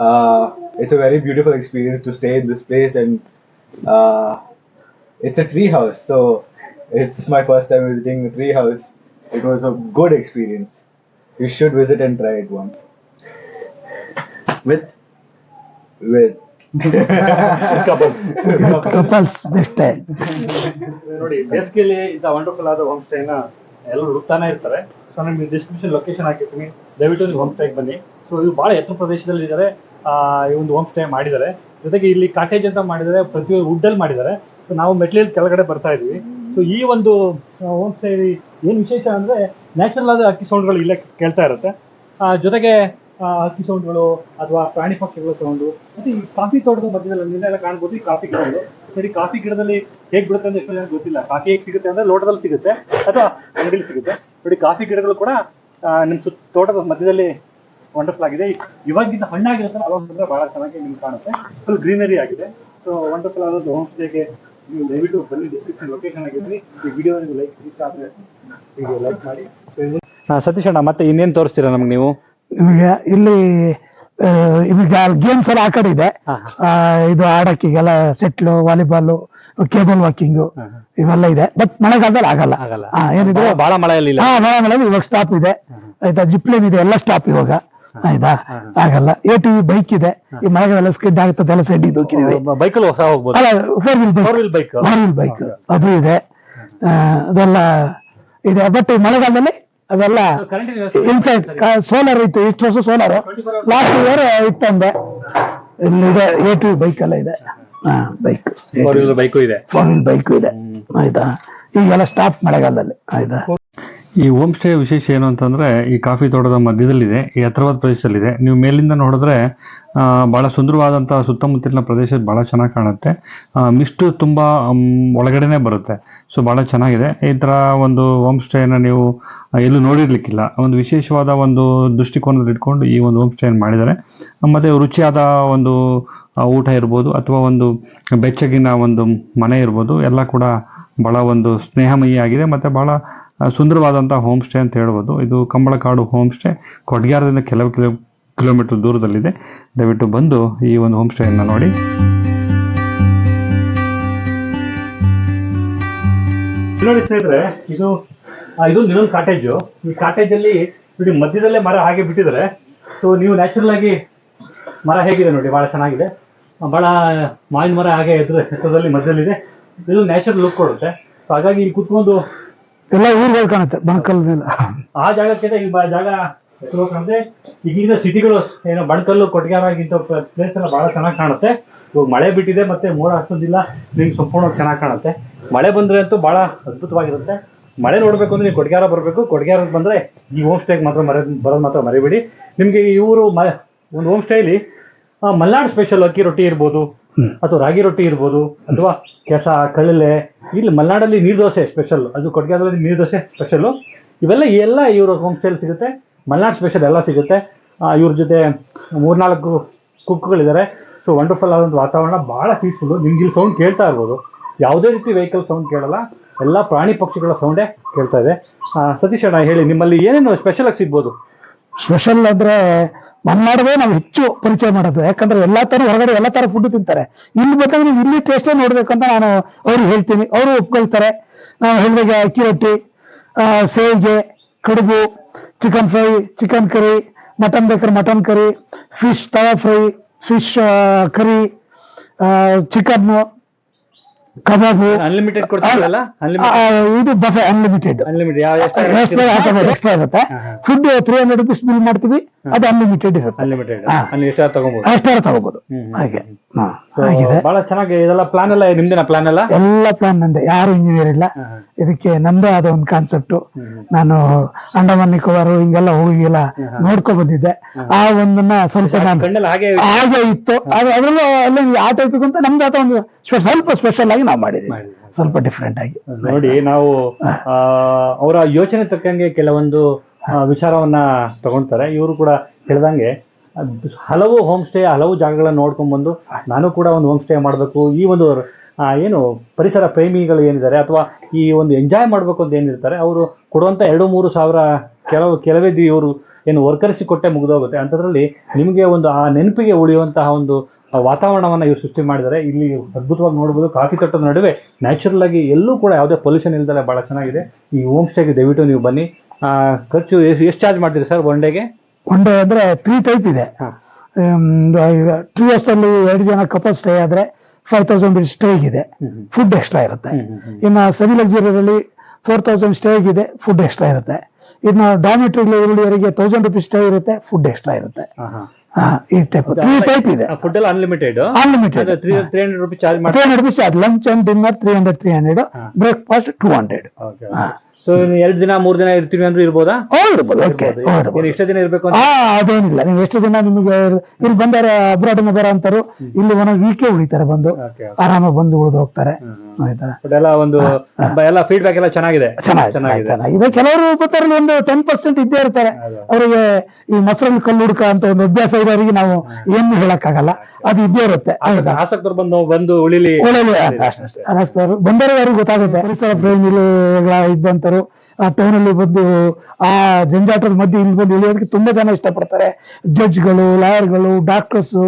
uh, it's a very beautiful experience to stay in this place. And uh, it's a tree house, so it's my first time visiting the tree house. It was a good experience. You should visit and try it once. With With couples best ನೋಡಿ ಬೇಸಿಗೆಯಲ್ಲಿ ಇಂಥ ವಂಡರ್ಫುಲ್ ಆದ ಹೋಮ್ ಸ್ಟೇನ ಎಲ್ಲರೂ ಹುಡುಕ್ತಾನೆ ಇರ್ತಾರೆ ಸೊ ನಿಮ್ಗೆ ಡಿಸ್ಕ್ರಿಪ್ಷನ್ ಲೊಕೇಶನ್ ಹಾಕಿರ್ತೀನಿ ದಯವಿಟ್ಟು ನೀವು ಹೋಮ್ ಸ್ಟೇಗೆ ಬನ್ನಿ ಸೊ ಇವು ಭಾಳ ಎತ್ತರ ಪ್ರದೇಶದಲ್ಲಿ ಇದ್ದಾರೆ ಈ ಒಂದು ಹೋಮ್ ಸ್ಟೇ ಮಾಡಿದ್ದಾರೆ. ಜೊತೆಗೆ ಇಲ್ಲಿ ಕಾಟೇಜ್ ಅಂತ ಮಾಡಿದ್ದಾರೆ, ಪ್ರತಿ ವುಡ್ಡಲ್ಲಿ ಮಾಡಿದ್ದಾರೆ. ಸೊ ನಾವು ಮೆಟ್ಲಿಯಲ್ಲಿ ಕೆಳಗಡೆ ಬರ್ತಾ ಇದ್ವಿ ಸೊ ಈ ಒಂದು ಹೋಮ್ ಸ್ಟೇ ಏನು ವಿಶೇಷ ಅಂದರೆ ನ್ಯಾಚುರಲ್ ಆದ ಅಕ್ಕಿ ಸೌಂಡ್ಗಳು ಇಲ್ಲೇ ಕೇಳ್ತಾ ಇರುತ್ತೆ. ಜೊತೆಗೆ ಅಕ್ಕಿ ಸೌಂಡ್ಗಳು ಅಥವಾ ಪ್ರಾಣಿ ಪಕ್ಷಿಗಳು ಸೌಂಡು, ಮತ್ತೆ ಈ ಕಾಫಿ ತೋಟದ ಮಧ್ಯದಲ್ಲಿ ನಿನ್ನೆಲ್ಲ ಕಾಣ್ಬೋದು, ಈ ಕಾಫಿ ಗಿಡಗಳು. ಸರಿ, ಕಾಫಿ ಗಿಡದಲ್ಲಿ ಹೇಗೆ ಬಿಡುತ್ತೆ ಅಂತ ಎಷ್ಟು ಜನ ಗೊತ್ತಿಲ್ಲ. ಕಾಫಿ ಹೇಗೆ ಸಿಗುತ್ತೆ ಅಂದ್ರೆ ಲೋಟದಲ್ಲಿ ಸಿಗುತ್ತೆ ಅಥವಾ ಅಂಗಡಿಲಿ ಸಿಗುತ್ತೆ. ನೋಡಿ, ಕಾಫಿ ಗಿಡಗಳು ಕೂಡ ನಿಮ್ಮ ನಿಮ್ ಸುತ್ತ ತೋಟದ ಮಧ್ಯದಲ್ಲಿ ವಂಡರ್ಫುಲ್ ಆಗಿದೆ. ಇವಾಗಿಂದ ಹಣ್ಣಾಗಿರುತ್ತೆ ಅವಾಗ ಬಂದ್ರೆ ಬಹಳ ಚೆನ್ನಾಗಿ ನಿಮ್ಗೆ ಕಾಣುತ್ತೆ. ಫುಲ್ ಗ್ರೀನರಿ ಆಗಿದೆ. ಸೊ ವಂಡರ್ಫುಲ್ ಆದ ಹೋಮ್ ಸ್ಟೇಗೆ ನೀವು ದಯವಿಟ್ಟು ಬನ್ನಿ ಡಿಸ್ಕ್ರಿಪ್ಷನ್ ಲೊಕೇಶನ್ ಆಗಿದ್ರಿ ಈ ವಿಡಿಯೋ ನೀವು ಲೈಕ್ ಇಷ್ಟ ಆದರೆ ವಿಡಿಯೋ ಲೈಕ್ ಮಾಡಿ. ಸತೀಶ್ ಅಣ್ಣ ಮತ್ತೆ ಇನ್ನೇನು ತೋರಿಸ್ತೀರಾ ನಮ್ಗೆ ನೀವು? ನಿಮಗೆ ಇಲ್ಲಿ ಈಗ ಗೇಮ್ಸ್ ಎಲ್ಲ ಆ ಕಡೆ ಇದೆ. ಇದು ಆಡಕ್ಕಿಗೆಲ್ಲ ಸೆಟ್ಲು ವಾಲಿಬಾಲ್ ಕೇಬಲ್ ವಾಕಿಂಗ್ ಇವೆಲ್ಲ ಇದೆ. ಬಟ್ ಮಳೆಗಾಲದಲ್ಲಿ ಆಗಲ್ಲ. ಏನಿದೆ? ಬಹಳ- ಮಳೆಯಲ್ಲಿ ಇಲ್ಲ. ಮಳೆ ಮಳೆಗಾಲದಲ್ಲಿ ಇವಾಗ ಸ್ಟಾಪ್ ಇದೆ. ಆಯ್ತಾ ಜಿಪ್ಲೇನ್ ಇದೆ ಎಲ್ಲ ಸ್ಟಾಪ್ ಇವಾಗ. ಆಯ್ತಾ? ಆಗಲ್ಲ ಎ ಟಿ ವಿ ಬೈಕ್ ಇದೆ. ಈ ಮಳೆಗಾಲ ಸ್ಕಿಡ್ ಆಗುತ್ತೆ ಎಲ್ಲ ಬೈಕಲ್ಲಿ ಹೊಸ ಹೋಗ್ಬೋದು. ಅಲ್ಲ four wheel four wheel bike four wheel bike ಅದು ಇದೆ. ಅದೆಲ್ಲ ಇದೆ. ಬಟ್ ಮಳೆಗಾಲದಲ್ಲಿ ಅದೆಲ್ಲ ಇನ್ಸೈಡ್ ಸೋಲಾರ್ ಇತ್ತು. ಇಷ್ಟು ವರ್ಷ ಸೋಲಾರ್ ಲಾಸ್ಟ್ ಇಯರ್ ಇತ್ತಂದೆ ಇಲ್ಲಿದೆ. ಎ ಟಿ ವಿ ಬೈಕ್ ಎಲ್ಲ ಇದೆ. ಹಾ ಬೈಕ್ ಫೋರ್ ವೀಲ್ ಬೈಕು ಇದೆ. ಫೋರ್ ವೀಲ್ ಬೈಕ್ ಇದೆ. ಆಯ್ತಾ? ಈಗೆಲ್ಲ ಸ್ಟಾಪ್ ಮಳೆಗಾಲದಲ್ಲಿ. ಆಯ್ತಾ? ಈ ಹೋಮ್ ಸ್ಟೇ ವಿಶೇಷ ಏನು ಅಂತಂದ್ರೆ, ಈ ಕಾಫಿ ತೋಟದ ಮಧ್ಯದಲ್ಲಿದೆ, ಈ ಎತ್ತರವಾದ ಪ್ರದೇಶದಲ್ಲಿದೆ. ನೀವು ಮೇಲಿಂದ ನೋಡಿದ್ರೆ ಭಾಳ ಬಹಳ ಸುಂದರವಾದಂತಹ ಸುತ್ತಮುತ್ತಲಿನ ಪ್ರದೇಶ ಬಹಳ ಚೆನ್ನಾಗಿ ಕಾಣುತ್ತೆ. ಮಿಸ್ಟ್ ತುಂಬಾ ಒಳಗಡೆನೇ ಬರುತ್ತೆ. ಸೊ, ಬಹಳ ಚೆನ್ನಾಗಿದೆ. ಈ ತರ ಒಂದು ಹೋಮ್ ಸ್ಟೇನ ನೀವು ಎಲ್ಲೂ ನೋಡಿರ್ಲಿಕ್ಕಿಲ್ಲ. ಒಂದು ವಿಶೇಷವಾದ ಒಂದು ದೃಷ್ಟಿಕೋನದಲ್ಲಿ ಇಟ್ಕೊಂಡು ಈ ಒಂದು ಹೋಮ್ ಸ್ಟೇನ ಮಾಡಿದ್ದಾರೆ. ಮತ್ತೆ ರುಚಿಯಾದ ಒಂದು ಊಟ ಇರ್ಬೋದು, ಅಥವಾ ಒಂದು ಬೆಚ್ಚಗಿನ ಒಂದು ಮನೆ ಇರ್ಬೋದು, ಎಲ್ಲ ಕೂಡ ಬಹಳ ಒಂದು ಸ್ನೇಹಮಯಿ ಆಗಿದೆ. ಮತ್ತೆ ಬಹಳ ಆ, ಸುಂದರವಾದಂತಹ ಹೋಮ್ ಸ್ಟೇ ಅಂತ ಹೇಳ್ಬೋದು. ಇದು ಕಂಬಳಕಾಡು ಹೋಮ್ ಸ್ಟೇ ಕೊಡ್ಗ್ಯಾರದಿಂದ ಕೆಲವು ಕಿಲೋ ಕಿಲೋಮೀಟರ್ ದೂರದಲ್ಲಿದೆ. ದಯವಿಟ್ಟು ಬಂದು ಈ ಒಂದು ಹೋಮ್ ಸ್ಟೇಯನ್ನು ನೋಡಿ. ನೋಡಿ ಸ್ನೇಹಿತರೆ ಇದು ಇದು ಇನ್ನೊಂದು ಕಾಟೇಜು ಈ ಕಾಟೇಜಲ್ಲಿ ನೋಡಿ ಮಧ್ಯದಲ್ಲೇ ಮರ ಹಾಗೆ ಬಿಟ್ಟಿದ್ದಾರೆ. ಸೊ ನೀವು ನ್ಯಾಚುರಲ್ ಆಗಿ ಮರ ಹೇಗಿದೆ ನೋಡಿ ಬಹಳ ಚೆನ್ನಾಗಿದೆ. ಭಾಳ ಮಾವಿನ ಮರ ಹಾಗೆ ಎದುರು ಎತ್ತರದಲ್ಲಿ ಮಧ್ಯದಲ್ಲಿದೆ. ಇದು ನ್ಯಾಚುರಲ್ ಲುಕ್ ಕೊಡುತ್ತೆ. ಸೊ ಹಾಗಾಗಿ ಇಲ್ಲಿ ಕುತ್ಕೊಂಡು ಎಲ್ಲ ಊರುಗಳು ಕಾಣುತ್ತೆ ಬಣಕಲ್ ಮೇಲೆ. ಆ ಜಾಗಕ್ಕಿಂತ ಈ ಜಾಗ ಕಾಣುತ್ತೆ ಈಗಿನ ಸಿಟಿಗಳು ಏನೋ ಬಣಕಲ್ಲು ಕೊಟ್ಟಿಗೆರಾಗಿಂತ ಪ್ಲೇಸ್ ಎಲ್ಲ ಬಹಳ ಚೆನ್ನಾಗಿ ಕಾಣುತ್ತೆ. ಇವಾಗ ಮಳೆ ಬಿಟ್ಟಿದೆ ಮತ್ತೆ ಮೋಡ ಅಷ್ಟೊಂದಿಲ್ಲ ನಿಮ್ಗೆ ಸಂಪೂರ್ಣ ಚೆನ್ನಾಗಿ ಕಾಣುತ್ತೆ. ಮಳೆ ಬಂದ್ರೆ ಅಂತೂ ಬಹಳ ಅದ್ಭುತವಾಗಿರುತ್ತೆ. ಮಳೆ ನೋಡ್ಬೇಕು ಅಂದ್ರೆ ನೀವು ಕೊಡ್ಗ್ಯಾರ ಬರಬೇಕು. ಕೊಡ್ಗ್ಯಾರ ಬಂದ್ರೆ ಈ ಹೋಮ್ ಸ್ಟೇಗೆ ಮಾತ್ರ ಮರೆ ಬರೋದು ಮಾತ್ರ ಮರಿಬೇಡಿ. ನಿಮ್ಗೆ ಇವರು ಮ ಒಂದು ಹೋಮ್ ಸ್ಟೇಲಿ ಮಲ್ನಾಡ್ ಸ್ಪೆಷಲ್ ಅಕ್ಕಿ ರೊಟ್ಟಿ ಇರ್ಬೋದು ಅಥವಾ ರಾಗಿ ರೊಟ್ಟಿ ಇರ್ಬೋದು ಅಥವಾ ಕೆಸ ಕಳಲೆ ಇಲ್ಲಿ ಮಲೆನಾಡಲ್ಲಿ ನೀರು ದೋಸೆ ಸ್ಪೆಷಲ್ ಅದು ಕೊಡ್ಗ್ಯಾದಲ್ಲಿ ನೀರು ದೋಸೆ ಸ್ಪೆಷಲ್ಲು ಇವೆಲ್ಲ ಎಲ್ಲ ಇವ್ರ ಹೋಮ್ ಸ್ಟೇಲ್ ಸಿಗುತ್ತೆ. ಮಲೆನಾಡು ಸ್ಪೆಷಲ್ ಎಲ್ಲ ಸಿಗುತ್ತೆ. ಇವ್ರ ಜೊತೆ ಮೂರ್ನಾಲ್ಕು ಕುಕ್ಗಳಿದ್ದಾರೆ ಸೊ ವಂಡರ್ಫುಲ್ ಆದಂಥ ವಾತಾವರಣ ಭಾಳ ಪೀಸ್ಫುಲ್ಲು ನಿಮ್ಗೆ ಇಲ್ಲಿ ಸೌಂಡ್ ಕೇಳ್ತಾ ಇರ್ಬೋದು. ಯಾವುದೇ ರೀತಿ ವೆಹಿಕಲ್ ಸೌಂಡ್ ಕೇಳಲ್ಲ. ಎಲ್ಲ ಪ್ರಾಣಿ ಪಕ್ಷಿಗಳ ಸೌಂಡೇ ಕೇಳ್ತಾ ಇದೆ. ಸತೀಶ್ ಅಣ್ಣ ಹೇಳಿ ನಿಮ್ಮಲ್ಲಿ ಏನೇನು ಸ್ಪೆಷಲ್ ಆಗಿ ಸಿಗ್ಬೋದು? ಸ್ಪೆಷಲ್ ಅಂದ್ರೆ ಮಲೆನಾಡದೇ ನಾವು ಹೆಚ್ಚು ಪರಿಚಯ ಮಾಡೋದು. ಯಾಕಂದ್ರೆ ಎಲ್ಲಾ ತರ ಹೊರಗಡೆ ಎಲ್ಲಾ ತರ ಫುಡ್ ತಿಂತಾರೆ. ಇಲ್ಲಿ ಬೇಕಾದ್ರೆ ನೀವು ಇಲ್ಲಿ ಟೇಸ್ಟೇ ನೋಡ್ಬೇಕಂತ ನಾನು ಅವ್ರಿಗೆ ಹೇಳ್ತೀನಿ. ಅವರು ಒಪ್ಕೊಳ್ತಾರೆ. ನಾನು ಹೇಳಿದಾಗ ಅಕ್ಕಿ ರೊಟ್ಟಿ ಸೇವಿಗೆ, ಕಡುಬು chicken fry chicken curry mutton ಬೇಕಾದ್ರೆ mutton curry fish tawa fry fish curry chicken kebab. Unlimited ಕೊಡ್ತೀರಲ್ಲ ಇದು ಬಫೆ ಅನ್ಲಿಮಿಟೆಡ್ ಅನ್ಲಿಮಿಟೆಡ್ ಎಕ್ಸ್ಟ್ರಾ ಇರುತ್ತೆ. Food three hundred rupees bill ಮಾಡ್ತೀವಿ. ಅದು ಅನ್ಲಿಮಿಟೆಡ್ ಇರುತ್ತೆ. ಅನ್ಲಿಮಿಟೆಡ್ ಎಷ್ಟಾದ್ರು ತಗೋಬಹುದು ಅಷ್ಟಾರ ತಗೋಬಹುದು ಹಾಗೆ. ಬಹಳ ಚೆನ್ನಾಗಿ ಇದೆಲ್ಲ ಪ್ಲಾನ್ ಎಲ್ಲ ನಿಮ್ದೇನ ಪ್ಲಾನ್ ಎಲ್ಲ? ಎಲ್ಲ ಪ್ಲಾನ್ ನಂದೆ. ಯಾರು ಇಂಜಿನಿಯರ್ ಇಲ್ಲ. ಇದಕ್ಕೆ ನಂದೇ ಆದ ಒಂದು ಕಾನ್ಸೆಪ್ಟ್ ನಾನು ಅಂಡಮಾನ್ ನಿಕೋಬಾರ್ ಹಿಂಗೆಲ್ಲ ಹೋಗಿಲ್ಲ. ನೋಡ್ಕೊ ಬಂದಿದ್ದೆ. ಆ ಒಂದನ್ನ ಸ್ವಲ್ಪ ಹಾಗೆ ಇತ್ತು. ಅದು ಅದ್ರಲ್ಲೂ ಅಲ್ಲಿ ಆ ಟೈಪ್ ಅಂತ ನಮ್ದು ಆತ ಒಂದು ಸ್ವಲ್ಪ ಸ್ಪೆಷಲ್ ಆಗಿ ನಾವು ಮಾಡಿದ್ವಿ ಸ್ವಲ್ಪ ಡಿಫ್ರೆಂಟ್ ಆಗಿ. ನೋಡಿ ನಾವು ಅವರ ಯೋಚನೆ ತಕ್ಕಂಗೆ ಕೆಲವೊಂದು ವಿಚಾರವನ್ನ ತಗೊಂತಾರೆ. ಇವರು ಕೂಡ ಹೇಳ್ದಂಗೆ ಹಲವು ಹೋಮ್ ಸ್ಟೇ ಹಲವು ಜಾಗಗಳನ್ನ ನೋಡ್ಕೊಂಡ್ ಬಂದು ನಾನು ಕೂಡ ಒಂದು ಹೋಮ್ ಸ್ಟೇ ಮಾಡಬೇಕು. ಈ ಒಂದು ಏನು ಪರಿಸರ ಪ್ರೇಮಿಗಳು ಏನಿದ್ದಾರೆ ಅಥವಾ ಈ ಒಂದು ಎಂಜಾಯ್ ಮಾಡಬೇಕು ಅಂತ ಏನಿರ್ತಾರೆ ಅವರು ಕೊಡುವಂತ ಎರಡು ಮೂರು ಸಾವಿರ ಕೆಲವು ಕೆಲವೇ ದಿ ಇವರು ಏನು ವರ್ಕರ್ಸಿ ಕೊಟ್ಟೆ ಮುಗಿದೋಗುತ್ತೆ. ಅಂಥದ್ರಲ್ಲಿ ನಿಮಗೆ ಒಂದು ಆ ನೆನಪಿಗೆ ಉಳಿಯುವಂತಹ ಒಂದು ವಾತಾವರಣವನ್ನ ಇವರು ಸೃಷ್ಟಿ ಮಾಡಿದ್ದಾರೆ. ಇಲ್ಲಿ ಅದ್ಭುತವಾಗಿ ನೋಡಬಹುದು ಕಾಫಿ ತೋಟದ ನಡುವೆ ನ್ಯಾಚುರಲ್ ಆಗಿ ಎಲ್ಲೂ ಕೂಡ ಯಾವುದೇ ಪೊಲ್ಯೂಷನ್ ಇಲ್ದಲೆ ಭಾಳ ಚೆನ್ನಾಗಿದೆ. ಈ ಹೋಮ್ ಸ್ಟೇಗೆ ದಯವಿಟ್ಟು ನೀವು ಬನ್ನಿ. ಖರ್ಚು ಎಷ್ಟು ಚಾರ್ಜ್ ಮಾಡ್ತೀರಿ ಸರ್ ಒನ್ ಡೇಗೆ ಒನ್ ಡೇ ಅಂದರೆ ತ್ರೀ ಟೈಪ್ ಇದೆ. ಈಗ ಟ್ರೀ ಅಲ್ಲಿ ಎರಡು ಜನ ಕಪಲ್ ಸ್ಟೇ ಆದರೆ ಫೈವ್ ತೌಸಂಡ್ ಸ್ಟೇ ಇದೆ ಫುಡ್ ಎಕ್ಸ್ಟ್ರಾ ಇರುತ್ತೆ. ಇನ್ನು ಸೆಮಿ ಲಕ್ಸುರಿಯಲ್ಲಿ ಫೋರ್ ತೌಸಂಡ್ ಸ್ಟೇಗಿದೆ ಇದೆ ಫುಡ್ ಎಕ್ಸ್ಟ್ರಾ ಇರುತ್ತೆ. ಇನ್ನು ಡಾಮಿಟ್ರಿ ಅವರಿಗೆ ತೌಸಂಡ್ ರುಪೀಸ್ ಸ್ಟೇ ಇರುತ್ತೆ ಫುಡ್ ಎಕ್ಸ್ಟ್ರಾ ಇರುತ್ತೆ. ಈ ಟೈಪ್ ತ್ರೀ ಟೈಪ್ ಇದೆ. ಫುಡ್ ಎಲ್ಲ unlimited unlimited three hundred rupees charge three hundred rupees lunch and dinner three hundred three hundred breakfast two hundred so ಎರಡು ದಿನ ಮೂರು ದಿನ ಇರ್ತೀವಿ ಅಂದ್ರೆ ಇರ್ಬೋದಾ? ಇರ್ಬೋದು. ಓಕೆ ಇಷ್ಟ ದಿನ ಇರ್ಬೇಕು ಅಂತ ಆ ಅದೇನಿಲ್ಲ. ನೀವು ಎಷ್ಟು ದಿನ ನಿಮಗೆ ಇಲ್ಲಿ ಬಂದಾರ ಅಬ್ರಾಡ್ ಬರ ಅಂತಾರು ಇಲ್ಲಿ ಒಂದೊಂದು ವೀಕೆ ಉಳಿತಾರೆ ಬಂದು. ಆರಾಮಾಗಿ ಬಂದು ಉಳಿದು ಹೋಗ್ತಾರೆ. ಆಯ್ತಾ? ಬಟ್ ಎಲ್ಲ ಒಂದು ಎಲ್ಲ ಫೀಡ್ಬ್ಯಾಕ್ ಎಲ್ಲ ಚೆನ್ನಾಗಿದೆ. ಚೆನ್ನಾಗಿ ಚೆನ್ನಾಗಿದೆ. ಕೆಲವರು ಗೊತ್ತಾರಲ್ಲ ಒಂದು ಟೆನ್ ಪರ್ಸೆಂಟ್ ಇದ್ದೇ ಇರ್ತಾರೆ. ಅವರಿಗೆ ಈ ಮೊಸರಲ್ಲಿ ಕಲ್ಲು ಹುಡುಕ ಅಂತ ಒಂದು ಅಭ್ಯಾಸ ಇರೋರಿಗೆ ನಾವು ಏನು ಹೇಳಕ್ಕಾಗಲ್ಲ. ಅದು ಇದ್ದೇ ಇರುತ್ತೆ. ಆಯ್ತಾ ಆಸಕ್ತರು ಬಂದು ಬಂದು ಉಳಿಲಿ. ಒಳ್ಳೆ ಬಂದರೆ ಬಂದವರು ಗೊತ್ತಾಗುತ್ತೆ. ಪರಿಸರ ಪ್ರೇಮಿಗಳ ಇದ್ದಂತರು ಆ ಟೌನ್ ಅಲ್ಲಿ ಬಂದು ಆ ಜಂಜಾಟದ ಮಧ್ಯೆ ಇಲ್ಲಿ ಬಂದು ಇಳಿಯೋದಕ್ಕೆ ತುಂಬಾ ಜನ ಇಷ್ಟಪಡ್ತಾರೆ. ಜಡ್ಜ್ಗಳು ಲಾಯರ್ಗಳು ಡಾಕ್ಟರ್ಸ್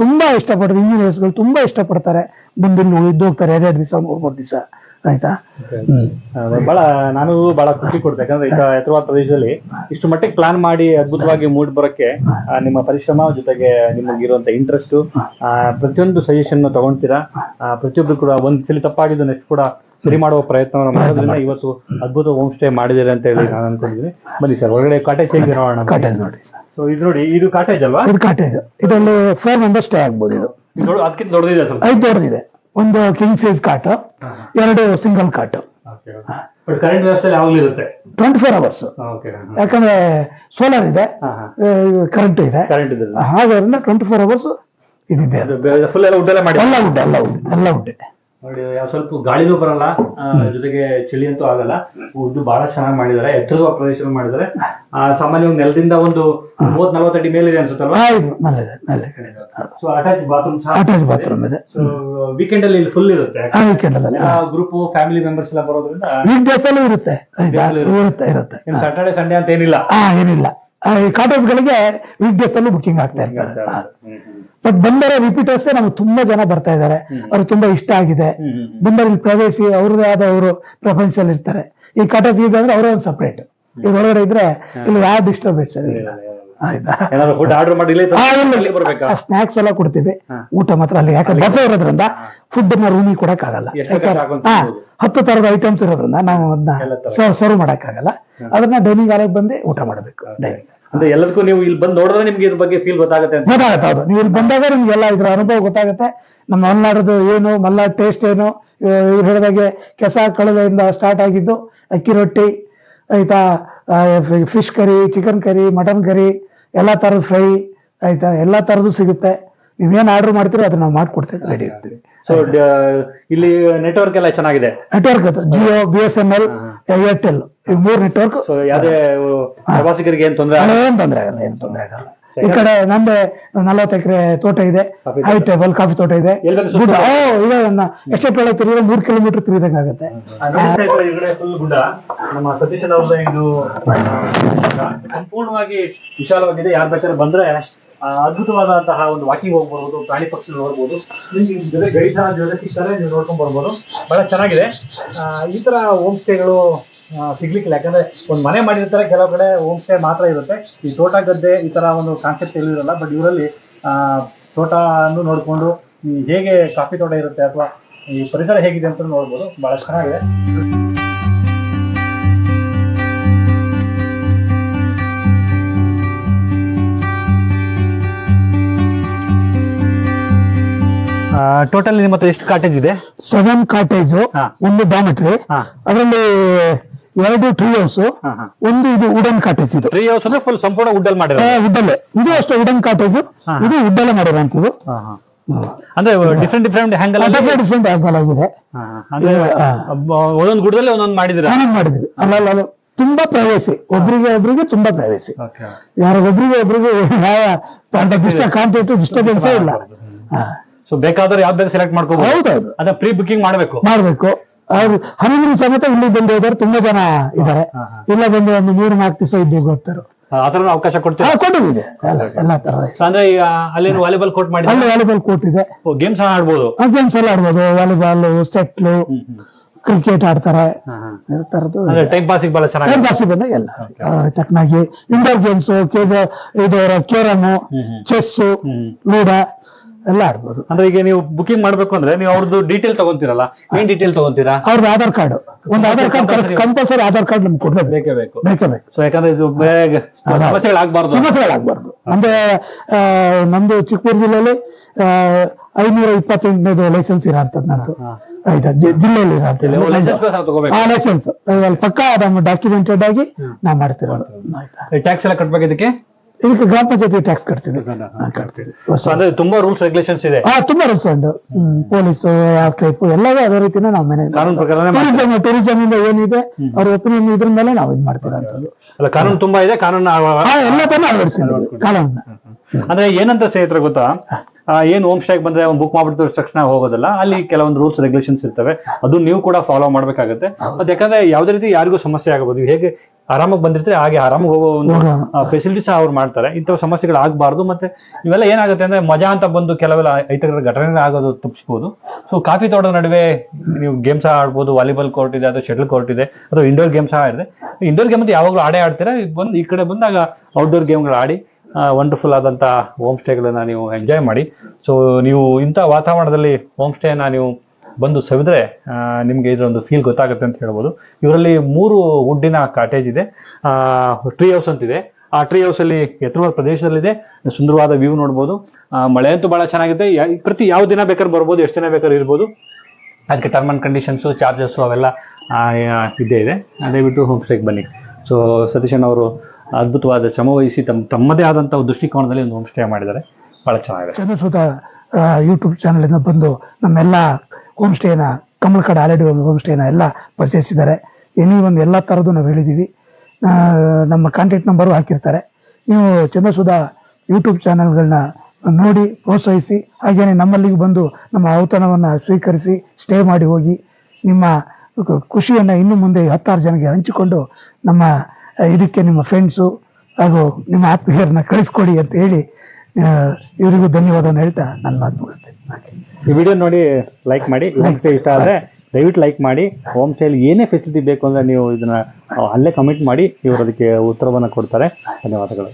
ತುಂಬಾ ಇಷ್ಟಪಡ್ತಾರೆ. ಇಂಜಿನಿಯರ್ಸ್ಗಳು ತುಂಬಾ ಇಷ್ಟಪಡ್ತಾರೆ. ಬಂದು ಇಲ್ಲಿ ಇದ್ದು ಹೋಗ್ತಾರೆ ಎರಡೆರಡು ದಿವಸ ಮೂರ್ ಮೂರು ದಿವಸ ಆಯ್ತಾ? ಬಹಳ ನಾನು ಬಹಳ ಖುಷಿ ಕೊಡ್ತೆ ಯಾಕಂದ್ರೆ ಈಗ ಎತ್ತರವಾದ ಪ್ರದೇಶದಲ್ಲಿ ಇಷ್ಟು ಮಟ್ಟಿಗೆ ಪ್ಲಾನ್ ಮಾಡಿ ಅದ್ಭುತವಾಗಿ ಮೂಡ್ ಬರೋಕ್ಕೆ ನಿಮ್ಮ ಪರಿಶ್ರಮ ಜೊತೆಗೆ ನಿಮಗಿರುವಂತ ಇಂಟ್ರೆಸ್ಟ್ ಪ್ರತಿಯೊಂದು ಸಜೆಷನ್ ತಗೊಂತೀರಾ? ಪ್ರತಿಯೊಬ್ರು ಕೂಡ ಒಂದ್ ಸಲ ತಪ್ಪಾಗಿದ್ದು ನೆಕ್ಸ್ಟ್ ಕೂಡ ಸರಿ ಮಾಡುವ ಪ್ರಯತ್ನವನ್ನು ಮಾಡೋದ್ರಿಂದ ಇವತ್ತು ಅದ್ಭುತ ಹೋಮ್ ಸ್ಟೇ ಮಾಡಿದ್ದಾರೆ ಅಂತ ಹೇಳಿ ನಾನು ಅನ್ಕೊಂಡಿದ್ದೀನಿ. ಬನ್ನಿ ಸರ್ ಒಳಗಡೆ ಕಾಟೇಜ್ ಹೇಗೆ ನೋಡೋಣ ಕಾಟೇಜ್ ನೋಡಿ. ಸೊ ಇದು ನೋಡಿ ಇದು ಕಾಟೇಜ್ ಅಲ್ವಾ? ಇದು ಕಾಟೇಜ್ ಇದರಲ್ಲಿ ಫೋರ್ ಮೆಂಬರ್ ಸ್ಟೇ ಆಗ್ಬೋದು ಇದು. ಅದಕ್ಕಿಂತ ದೊಡ್ಡದಿದೆ ಸ್ವಲ್ಪ. ಐದು ದೊಡ್ಡದಿದೆ. ಒಂದು ಕಿಂಗ್ ಸೈಜ್ ಕಾಟ್ ಎರಡು ಸಿಂಗಲ್ ಕಾಟ್. ಬಟ್ ಕರೆಂಟ್ ವ್ಯವಸ್ಥೆ ಯಾವಾಗಲೂ ಇರುತ್ತೆ? ಟ್ವೆಂಟಿ ಫೋರ್ ಅವರ್ಸ್ ಯಾಕಂದ್ರೆ ಸೋಲಾರ್ ಇದೆ ಕರೆಂಟ್ ಇದೆ. ಕರೆಂಟ್ ಇದೆ ಹಾಗಾದ್ರಿಂದ ಟ್ವೆಂಟಿ ಫೋರ್ ಅವರ್ಸ್ ಇದಿದೆ ಅದು. ಫುಲ್ ಎಲ್ಲ ಉಡ್ ಎಲ್ಲ ಮಾಡಿ ಎಲ್ಲ ಉಡ್ಡೆ ಎಲ್ಲ ಉಂಟು ಎಲ್ಲ ಉಂಟು ನೋಡಿ ಯಾವ ಸ್ವಲ್ಪ ಗಾಳಿನೂ ಬರಲ್ಲ. ಜೊತೆಗೆ ಚಳಿ ಅಂತೂ ಆಗಲ್ಲ. ಇದು ಬಹಳ ಚೆನ್ನಾಗಿ ಮಾಡಿದ್ದಾರೆ. ಎತ್ತರದ ಪ್ರದೇಶ ಮಾಡಿದ್ದಾರೆ. ಆ, ಸಾಮಾನ್ಯ ನೆಲದಿಂದ ಒಂದು ಮೂವತ್ ನಲ್ವತ್ತು ಅಡಿ ಮೇಲಿದೆ ಅನ್ಸುತ್ತಲ್ವಾ. So attach bathroom attach bathroom ಇದೆ. ವೀಕೆಂಡ್ ಅಲ್ಲಿ ಇಲ್ಲಿ ಫುಲ್ ಇರುತ್ತೆ. ವೀಕೆಂಡ್ ಅಲ್ಲಿ ಗ್ರೂಪ್ ಫ್ಯಾಮಿಲಿ ಮೆಂಬರ್ಸ್ ಎಲ್ಲ ಬರೋದ್ರಿಂದ ವೀಕ್ ಡೇಸ್ ಅಲ್ಲೂ ಇರುತ್ತೆ. ಇರುತ್ತೆ. ಇರುತ್ತೆ ಸ್ಯಾಟರ್ಡೆ ಸಂಡೇ ಅಂತ ಏನಿಲ್ಲ. ಏನಿಲ್ಲ. ಈ ಕಾಟೇಜ್ ಗಳಿಗೆ ವೀಕ್ ಡೇಸ್ ಅಲ್ಲೂ ಬುಕಿಂಗ್ ಆಗ್ತಾ ಇರ್ತಾರೆ. ಬಟ್ ಬಂದರೆ ರಿಪೀಟರ್ಸ್ ನಮ್ಗೆ ತುಂಬಾ ಜನ ಬರ್ತಾ ಇದ್ದಾರೆ. ಅವ್ರು ತುಂಬಾ ಇಷ್ಟ ಆಗಿದೆ. ಬಂದರೆ ಇಲ್ಲಿ ಪ್ರವೇಶಿ ಅವ್ರದೇ ಆದ ಅವರು ಪ್ರಪಂಚದಲ್ಲಿ ಇರ್ತಾರೆ. ಈ ಕಾಟೇಜ್ ಇದೆ ಅಂದ್ರೆ ಅವರೇ ಒಂದು ಸಪ್ರೇಟ್ ಈಗ ಒಳಗಡೆ ಇದ್ರೆ ಇಲ್ಲಿ ಯಾವ ಡಿಸ್ಟರ್ಬೆನ್ಸ್ ಇಲ್ಲ. ಸ್ನಾಕ್ಸ್ ಎಲ್ಲ ಕೊಡ್ತೀವಿ. ಊಟ ಮಾತ್ರ ಅಲ್ಲಿ. ಯಾಕಂದ್ರೆ ಬಫೆ ಇರೋದ್ರಿಂದ ಫುಡ್ನ ರೂಮಿಗೆ ಕೊಡಕ್ ಆಗಲ್ಲ ಹತ್ತು ತರದ ಐಟಮ್ಸ್ ಇರೋದ್ರಿಂದ ನಾವು ಅದನ್ನ ಸರ್ವ್ ಮಾಡಕ್ ಆಗಲ್ಲ ಅದನ್ನ ಡೈನಿಂಗ್ ಹಾಲಿಗೆ ಬಂದು ಊಟ ಮಾಡಬೇಕು. ಡೈನಿಂಗ್ ಅಂದ್ರೆ ಎಲ್ಲದಕ್ಕೂ ನೀವು ಇಲ್ಲಿ ಬಂದು ನೋಡಿದ್ರೆ ನಿಮ್ಗೆ ಇದ್ರ ಬಗ್ಗೆ ಫೀಲ್ ಗೊತ್ತಾಗುತ್ತೆ ಅಂತ. ಗೊತ್ತಾಗತ್ತೆ ಹೌದು. ನೀವು ಇಲ್ಲಿ ಬಂದಾಗ ನಿಮ್ಗೆಲ್ಲ ಇದ್ರ ಅನುಭವ ಗೊತ್ತಾಗುತ್ತೆ. ನಮ್ಮ ಮಲ್ನಾಡದು ಏನು ಮಲ್ನಾಡ್ ಟೇಸ್ಟ್ ಏನು ಇವ್ರು ಹೇಳಿದಾಗೆ ಕೆಸ ಕಳೆದಿಂದ ಸ್ಟಾರ್ಟ್ ಆಗಿದ್ದು ಅಕ್ಕಿ ರೊಟ್ಟಿ ಆಯ್ತಾ fish curry chicken curry mutton curry ಎಲ್ಲ ತರದ ಫ್ರೈ ಆಯ್ತಾ ಎಲ್ಲ ತರದ್ದು ಸಿಗುತ್ತೆ. ನೀವೇನು ಆರ್ಡರ್ ಮಾಡ್ತೀರೋ ಅದನ್ನ ನಾವು ಮಾಡ್ಕೊಡ್ತೇವೆ ರೆಡಿ ಇರ್ತೀವಿ. ಸೊ ಇಲ್ಲಿ ನೆಟ್ವರ್ಕ್ ಎಲ್ಲ ಚೆನ್ನಾಗಿದೆ. Network Jio B S N L Airtel ಈ ಮೂರ್ ನೆಟ್ವರ್ಕ್ ಸೊ ಯಾವ್ದೇ ಪ್ರವಾಸಿಗರಿಗೆ ಏನ್ ತೊಂದರೆ ಏನ್ ತೊಂದರೆ ಆಗಲ್ಲ ಏನ್ ತೊಂದರೆ ಆಗಲ್ಲ. ಈ ಕಡೆ ನಂದೆ ನಲವತ್ತು ಎಕರೆ ತೋಟ ಇದೆ. ಹೈ ಟೇಬಲ್ ಕಾಫಿ ತೋಟ ಇದೆ. ಎಷ್ಟೇ ಒಳಗೆ ತಿರುಗಿದ್ರೆ ಮೂರ್ ಕಿಲೋಮೀಟರ್ ತಿರುಗಿದಂಗೆ ಆಗುತ್ತೆ ಫುಲ್ ಗುಡ್ಡ. ನಮ್ಮ ಸತೀಶ್ ಅವ್ರದ ಇದು ಸಂಪೂರ್ಣವಾಗಿ ವಿಶಾಲವಾಗಿದೆ. ಯಾರು ಬೇಕಾದ್ರೆ ಬಂದ್ರೆ ಅದ್ಭುತವಾದಂತಹ ಒಂದು ವಾಕಿಂಗ್ ಹೋಗ್ಬರ್ಬೋದು, ಪ್ರಾಣಿ ಪಕ್ಷಿ ನೋಡ್ಬೋದು. ನಿಮ್ಗೆ ಜೊತೆ ಗೈಡ್ ಜೊತೆ ಸಿಗ್ತಾರೆ, ನೀವು ನೋಡ್ಕೊಂಡು ಬರ್ಬೋದು. ಬಹಳ ಚೆನ್ನಾಗಿದೆ. ಈ ತರ ಹೋಮ್ ಸ್ಟೇಗಳು ಸಿಗ್ಲಿಕ್ಕಿಲ್ಲ. ಯಾಕಂದ್ರೆ ಒಂದು ಮನೆ ಮಾಡಿರ್ತಾರೆ, ಕೆಲವು ಕಡೆ ಹೋಮ್ ಸ್ಟೇ ಮಾತ್ರ ಇರುತ್ತೆ. ಈ ತೋಟ ಗದ್ದೆ ಈ ತರ ಒಂದು ಕಾನ್ಸೆಪ್ಟ್ ಎಲ್ಲೂ ಬಟ್ ಇವರಲ್ಲಿ ತೋಟನು ನೋಡ್ಕೊಂಡು ಹೇಗೆ ಕಾಫಿ ತೋಟ ಇರುತ್ತೆ ಅಥವಾ ಈ ಪರಿಸರ ಹೇಗಿದೆ ಅಂತ ನೋಡ್ಬೋದು. ಬಹಳ ಚೆನ್ನಾಗಿದೆ. ಟೋಟಲ್ ನಿಮ್ಮ ಹತ್ರ ಎಷ್ಟು ಕಾಟೇಜ್ ಇದೆ? ಸೆವೆನ್ ಕಾಟೇಜ್ ಹಾ. ಒಂದು ಡಾಮಿಟ್ರಿ ಹಾ. ಅದರಲ್ಲಿ ಎರಡು ಟ್ರೀ ಹೌಸ್ ಹಾ, ಹಾ. ಒಂದು ಇದು ವುಡನ್ ಕಾಟೇಜ್ ಇದು. ಟ್ರೀ ಹೌಸ್ ಅಂದ್ರೆ ಫುಲ್ ಸಂಪೂರ್ಣ ವುಡ್ ಅಲ್ಲಿ ಮಾಡಿರೋ ಉಡ್ಡಲ್ಲೇ ಇದು ಅಷ್ಟೇ ವುಡನ್ ಕಾಟೇಜ್ ಹಾ. ಇದು ವುಡ್ಡಲ್ಲೇ ಮಾಡಿರೋಂಥದ್ದು ಅಂದ್ರೆ different different angle different different angle ಆಗಿದೆ. ಅಂದ್ರೆ ಹಾ. ಒಬ್ಬ- ಒಂದೊಂದು ಗುಡ್ಡದಲ್ಲಿ ಒಂದೊಂದು ಮಾಡಿದಿರ ನಾನೇನ್ ಮಾಡಿದ್ವಿ ಅಲ್ಲ ತುಂಬಾ ಪ್ರೈವೇಸಿ ಒಬ್ರಿಗೆ ಒಬ್ರಿಗೆ ತುಂಬಾ ಪ್ರೈವೇಸಿ ಯಾರೊಬ್ಬರಿಗೆ ಒಬ್ರಿಗೆ ಯಾವ ಯಾವ ಕಾಂಟ್ಯಾಕ್ಟ್ ಡಿಸ್ಟರ್ಬೆನ್ಸೇ ಇಲ್ಲ. ಹಾ. ಸೊ ಬೇಕಾದ್ರೆ ಯಾವ್ದಾದ್ರು ಬೇಕು ಸೆಲೆಕ್ಟ್ ಮಾಡ್ಕೋಬಹುದು ಹೌದೌದು ಅದ ಪ್ರೀ ಬುಕಿಂಗ್ ಮಾಡ್ಬೇಕು. ಮಾಡ್ಬೇಕು. ಅವ್ರು ಹನುಮನ್ ಸಮೇತ ಇಲ್ಲಿ ಬಂದು ಹೋದವ್ರು ತುಂಬಾ ಜನ ಇದ್ದಾರೆ. ಇಲ್ಲ ಬಂದು ಒಂದು ಮೂರು ನಾಲ್ಕು ದಿವಸ ಇದ್ದು ಗೊತ್ತರು ಅದರ ಅವಕಾಶ ಕೊಡ್ತೀವಿ ಕೊಟ್ಟಿದೆ ಎಲ್ಲ ತರ ತರದ So ಅಂದ್ರೆ ಈಗ ಅಲ್ಲೇನು ವಾಲಿಬಾಲ್ ಕೋರ್ಟ್ ಮಾಡಿ ಅಲ್ಲಿ ವಾಲಿಬಾಲ್ ಕೋರ್ಟ್ ಇದೆ. ಗೇಮ್ಸ್ ಆಡ್ಬೋದು. ಗೇಮ್ಸ್ ಎಲ್ಲ ಆಡ್ಬೋದು. ವಾಲಿಬಾಲ್ ಸೆಟ್ಲು ಕ್ರಿಕೆಟ್ ಆಡ್ತಾರೆ. ಈ ತರದ್ದು ಅಂದ್ರೆ ಟೈಮ್ ಪಾಸಿಗೆ ಬಹಳ ಚೆನ್ನಾಗಿ ಟೈಮ್ ಪಾಸ್ ಬಂದಾಗ ಎಲ್ಲ. ತಕ್ಕನಾಗಿ ಇಂಡೋರ್ ಗೇಮ್ಸ್ ಇದು ಕೇರಮ್ ಚೆಸ್ ಲೂಡ ಎಲ್ಲ ಆಡ್ಬೋದು. ಅಂದ್ರೆ ಈಗ ನೀವು ಬುಕಿಂಗ್ ಮಾಡ್ಬೇಕು ಅಂದ್ರೆ ನೀವು ಅವ್ರದ್ದು ಡೀಟೇಲ್ ತಗೊಂತೀರಲ್ಲ ಏನ್ ಡೀಟೇಲ್ ತಗೊಂತೀರಾ? ಅವ್ರದ್ದು ಆಧಾರ್ ಕಾರ್ಡ್ ಒಂದು Aadhaar card compulsory Aadhaar card ನಮ್ಗೆ ಕೊಡ್ಬೇಕು. ಬೇಕೇ ಬೇಕು. ಬೇಕೇ ಬೇಕು. ಸೊ ಯಾಕಂದ್ರೆ ಇದು ಬೇಗ ಸಮಸ್ಯೆಗಳಾಗಬಾರ್ದು ಸಮಸ್ಯೆಗಳಾಗಬಾರ್ದು ಅಂದ್ರೆ ಆ, ನಮ್ದು ಚಿಕ್ಕಮಗಳೂರು ಜಿಲ್ಲೆಯಲ್ಲಿ ಐನೂರ ಇಪ್ಪತ್ತೆಂಟನೇದು ಲೈಸೆನ್ಸ್ ಇರೋಂಥದ್ದು ನಂದು ಆಯ್ತಾ? ಜಿಲ್ಲೆಯಲ್ಲಿ ಆ ಲೈಸೆನ್ಸ್ ಪಕ್ಕ ನಮ್ಮ ಡಾಕ್ಯುಮೆಂಟೆಡ್ ಆಗಿ ನಾವು ಮಾಡ್ತಿರೋದು. ಆಯ್ತಾ? ಟ್ಯಾಕ್ಸ್ ಎಲ್ಲ ಕಟ್ಬೇಕು ಇದಕ್ಕೆ? ಇದಕ್ಕೆ ಗ್ರಾಮ ಪಂಚಾಯತಿ ಟ್ಯಾಕ್ಸ್ ಕಟ್ತೀವಿ. ಅಂದ್ರೆ ತುಂಬಾ ರೂಲ್ಸ್ ರೆಗ್ಯುಲೇಷನ್ಸ್ ಇದೆ. ಹಾ ತುಂಬಾ ರೂಲ್ಸ್ ಅಂಡ್ ಪೊಲೀಸ್ ಟೈಪ್ ಎಲ್ಲವೂ ಅದೇ ರೀತಿನೇ ನಾವು ಮ್ಯಾನೇಜ್ ಮಾಡ್ತಾರೆ. ಟೂರಿಸಂ ಟೂರಿಸಂ ಇಂದ ಏನಿದೆ ಅವ್ರ ಒಪಿನಿಯನ್ ಇದ್ರ ಮೇಲೆ ನಾವು ಇದು ಅಂತ ಅಲ್ಲ ಕಾನೂನು ತುಂಬಾ ಇದೆ ಕಾನೂನು ಎಲ್ಲ ತನ ಅಳವಡಿಸ್ಕೊಂಡಿದ್ದೀವಿ. ಕಾನೂನ ಅಂದ್ರೆ ಏನಂತ ಸ್ನೇಹಿತರೆ ಗೊತ್ತಾ? ಏನ್ ಹೋಮ್ ಸ್ಟೇಗ್ ಬಂದ್ರೆ ಒಂದು ಬುಕ್ ಮಾಡ್ಬಿಟ್ಟು ತಕ್ಷಣ ಹೋಗೋದಲ್ಲ ಅಲ್ಲಿ ಕೆಲವೊಂದು ರೂಲ್ಸ್ ರೆಗ್ಯುಲೇಷನ್ಸ್ ಇರ್ತವೆ. ಅದು ನೀವು ಕೂಡ ಫಾಲೋ ಮಾಡಬೇಕಾಗುತ್ತೆ. ಮತ್ತೆ ಯಾಕಂದ್ರೆ ಯಾವ್ದೇ ರೀತಿ ಯಾರಿಗೂ ಸಮಸ್ಯೆ ಆಗಬಹುದು ಹೇಗೆ ಆರಾಮಾಗಿ ಬಂದಿರ್ತಾರೆ ಹಾಗೆ ಆರಾಮಾಗಿ ಹೋಗೋ ಒಂದು ಫೆಸಿಲಿಟಿ ಸಹ ಅವ್ರು ಮಾಡ್ತಾರೆ. ಇಂಥ ಸಮಸ್ಯೆಗಳು ಆಗಬಾರ್ದು. ಮತ್ತೆ ಇವೆಲ್ಲ ಏನಾಗುತ್ತೆ ಅಂದ್ರೆ ಮಜಾ ಅಂತ ಬಂದು ಕೆಲವೆಲ್ಲ ಐತರ ಘಟನೆ ಆಗೋದು ತಪ್ಪಿಸ್ಬೋದು. ಸೊ ಕಾಫಿ ತೋಟದ ನಡುವೆ ನೀವು ಗೇಮ್ಸ್ ಆಡ್ಬೋದು ವಾಲಿಬಾಲ್ ಕೋರ್ಟ್ ಇದೆ ಅಥವಾ ಶಟಲ್ ಕೋರ್ಟ್ ಇದೆ ಅಥವಾ ಇಂಡೋರ್ ಗೇಮ್ಸ್ ಇದೆ. ಇಂಡೋರ್ ಗೇಮ್ ಅಂತ ಯಾವಾಗಲೂ ಆಡೇ ಆಡ್ತೀರಾ? ಬಂದು ಈ ಕಡೆ ಬಂದಾಗ ಔಟ್ಡೋರ್ ಗೇಮ್ಗಳು ಆಡಿ ವಂಡರ್ಫುಲ್ ಆದಂಥ ಹೋಮ್ ಸ್ಟೇಗಳನ್ನ ನೀವು ಎಂಜಾಯ್ ಮಾಡಿ. ಸೊ ನೀವು ಇಂಥ ವಾತಾವರಣದಲ್ಲಿ ಹೋಮ್ ಸ್ಟೇನ ನೀವು ಬಂದು ಸವಿದ್ರೆ ನಿಮಗೆ ಇದರೊಂದು ಫೀಲ್ ಗೊತ್ತಾಗುತ್ತೆ ಅಂತ ಹೇಳ್ಬೋದು. ಇವರಲ್ಲಿ ಮೂರು ವುಡ್ಡಿನ ಕಾಟೇಜ್ ಇದೆ. ಟ್ರೀ ಹೌಸ್ ಅಂತಿದೆ. ಆ ಟ್ರೀ ಹೌಸ್ ಅಲ್ಲಿ ಎತ್ತರವಾದ ಪ್ರದೇಶದಲ್ಲಿದೆ. ಸುಂದರವಾದ ವ್ಯೂ ನೋಡ್ಬೋದು. ಮಳೆ ಅಂತೂ ಬಹಳ ಚೆನ್ನಾಗಿದೆ. ಪ್ರತಿ ಯಾವ ದಿನ ಬೇಕಾದ್ರೂ ಬರ್ಬೋದು, ಎಷ್ಟು ದಿನ ಬೇಕಾದ್ರೂ ಇರ್ಬೋದು. ಅದಕ್ಕೆ ಟರ್ಮ್ ಅಂಡ್ ಕಂಡೀಷನ್ಸು ಚಾರ್ಜಸ್ಸು ಅವೆಲ್ಲ ಇದ್ದೇ ಇದೆ ದಯವಿಟ್ಟು ಹೋಮ್ ಸ್ಟೇಗೆ ಬನ್ನಿ. ಸೊ ಸತೀಶನ್ ಅವರು ಅದ್ಭುತವಾದ ಶ್ರಮ ವಹಿಸಿ ತಮ್ಮ ತಮ್ಮದೇ ಆದಂಥ ದೃಷ್ಟಿಕೋನದಲ್ಲಿ ಒಂದು ಹೋಮ್ ಸ್ಟೇ ಮಾಡಿದ್ದಾರೆ. ಬಹಳ ಚೆನ್ನಾಗಿದೆ. ಚಂದ್ರಸೂತ ಯೂಟ್ಯೂಬ್ ಚಾನಲ್ ಇಂದ ಬಂದು ನಮ್ಮೆಲ್ಲ ಹೋಮ್ ಸ್ಟೇನ ಕಮಲಕಡ ಆಲ್ರೆಡಿ ಒಂದು ಹೋಮ್ ಸ್ಟೇನ ಎಲ್ಲ ಪರಿಚಯಿಸಿದ್ದಾರೆ. ಎನಿ ಒಂದು ಎಲ್ಲ ಥರದ್ದು ನಾವು ಹೇಳಿದ್ದೀವಿ. ಆ, ನಮ್ಮ ಕಾಂಟ್ಯಾಕ್ಟ್ ನಂಬರು ಹಾಕಿರ್ತಾರೆ. ನೀವು ಚಂದ್ರಸೂದ ಯೂಟ್ಯೂಬ್ ಚಾನಲ್ಗಳನ್ನ ನೋಡಿ ಪ್ರೋತ್ಸಾಹಿಸಿ ಹಾಗೇನೆ ನಮ್ಮಲ್ಲಿಗೆ ಬಂದು ನಮ್ಮ ಔತಣವನ್ನು ಸ್ವೀಕರಿಸಿ ಸ್ಟೇ ಮಾಡಿ ಹೋಗಿ ನಿಮ್ಮ ಖುಷಿಯನ್ನು ಇನ್ನು ಮುಂದೆ ಹತ್ತಾರು ಜನಕ್ಕೆ ಹಂಚಿಕೊಂಡು ನಮ್ಮ ಇದಕ್ಕೆ ನಿಮ್ಮ ಫ್ರೆಂಡ್ಸು ಹಾಗೂ ನಿಮ್ಮ ಆತ್ಮೀಯರನ್ನ ಕಳಿಸ್ಕೊಡಿ ಅಂತ ಹೇಳಿ ಇವರಿಗೂ ಧನ್ಯವಾದವನ್ನು ಹೇಳ್ತಾ ನನ್ನ ಮಾತು ಮುಗಿಸ್ತೇನೆ. ಈ ವಿಡಿಯೋ ನೋಡಿ ಲೈಕ್ ಮಾಡಿ ಇಷ್ಟ ಆದರೆ ದಯವಿಟ್ಟು ಲೈಕ್ ಮಾಡಿ ಹೋಮ್ ಸ್ಟೇಲ್ ಏನೇ ಫೆಸಿಲಿಟಿ ಬೇಕು ಅಂದರೆ ನೀವು ಇದನ್ನ ಅಲ್ಲೇ ಕಮೆಂಟ್ ಮಾಡಿ ಇವರು ಅದಕ್ಕೆ ಉತ್ತರವನ್ನು ಕೊಡ್ತಾರೆ. ಧನ್ಯವಾದಗಳು.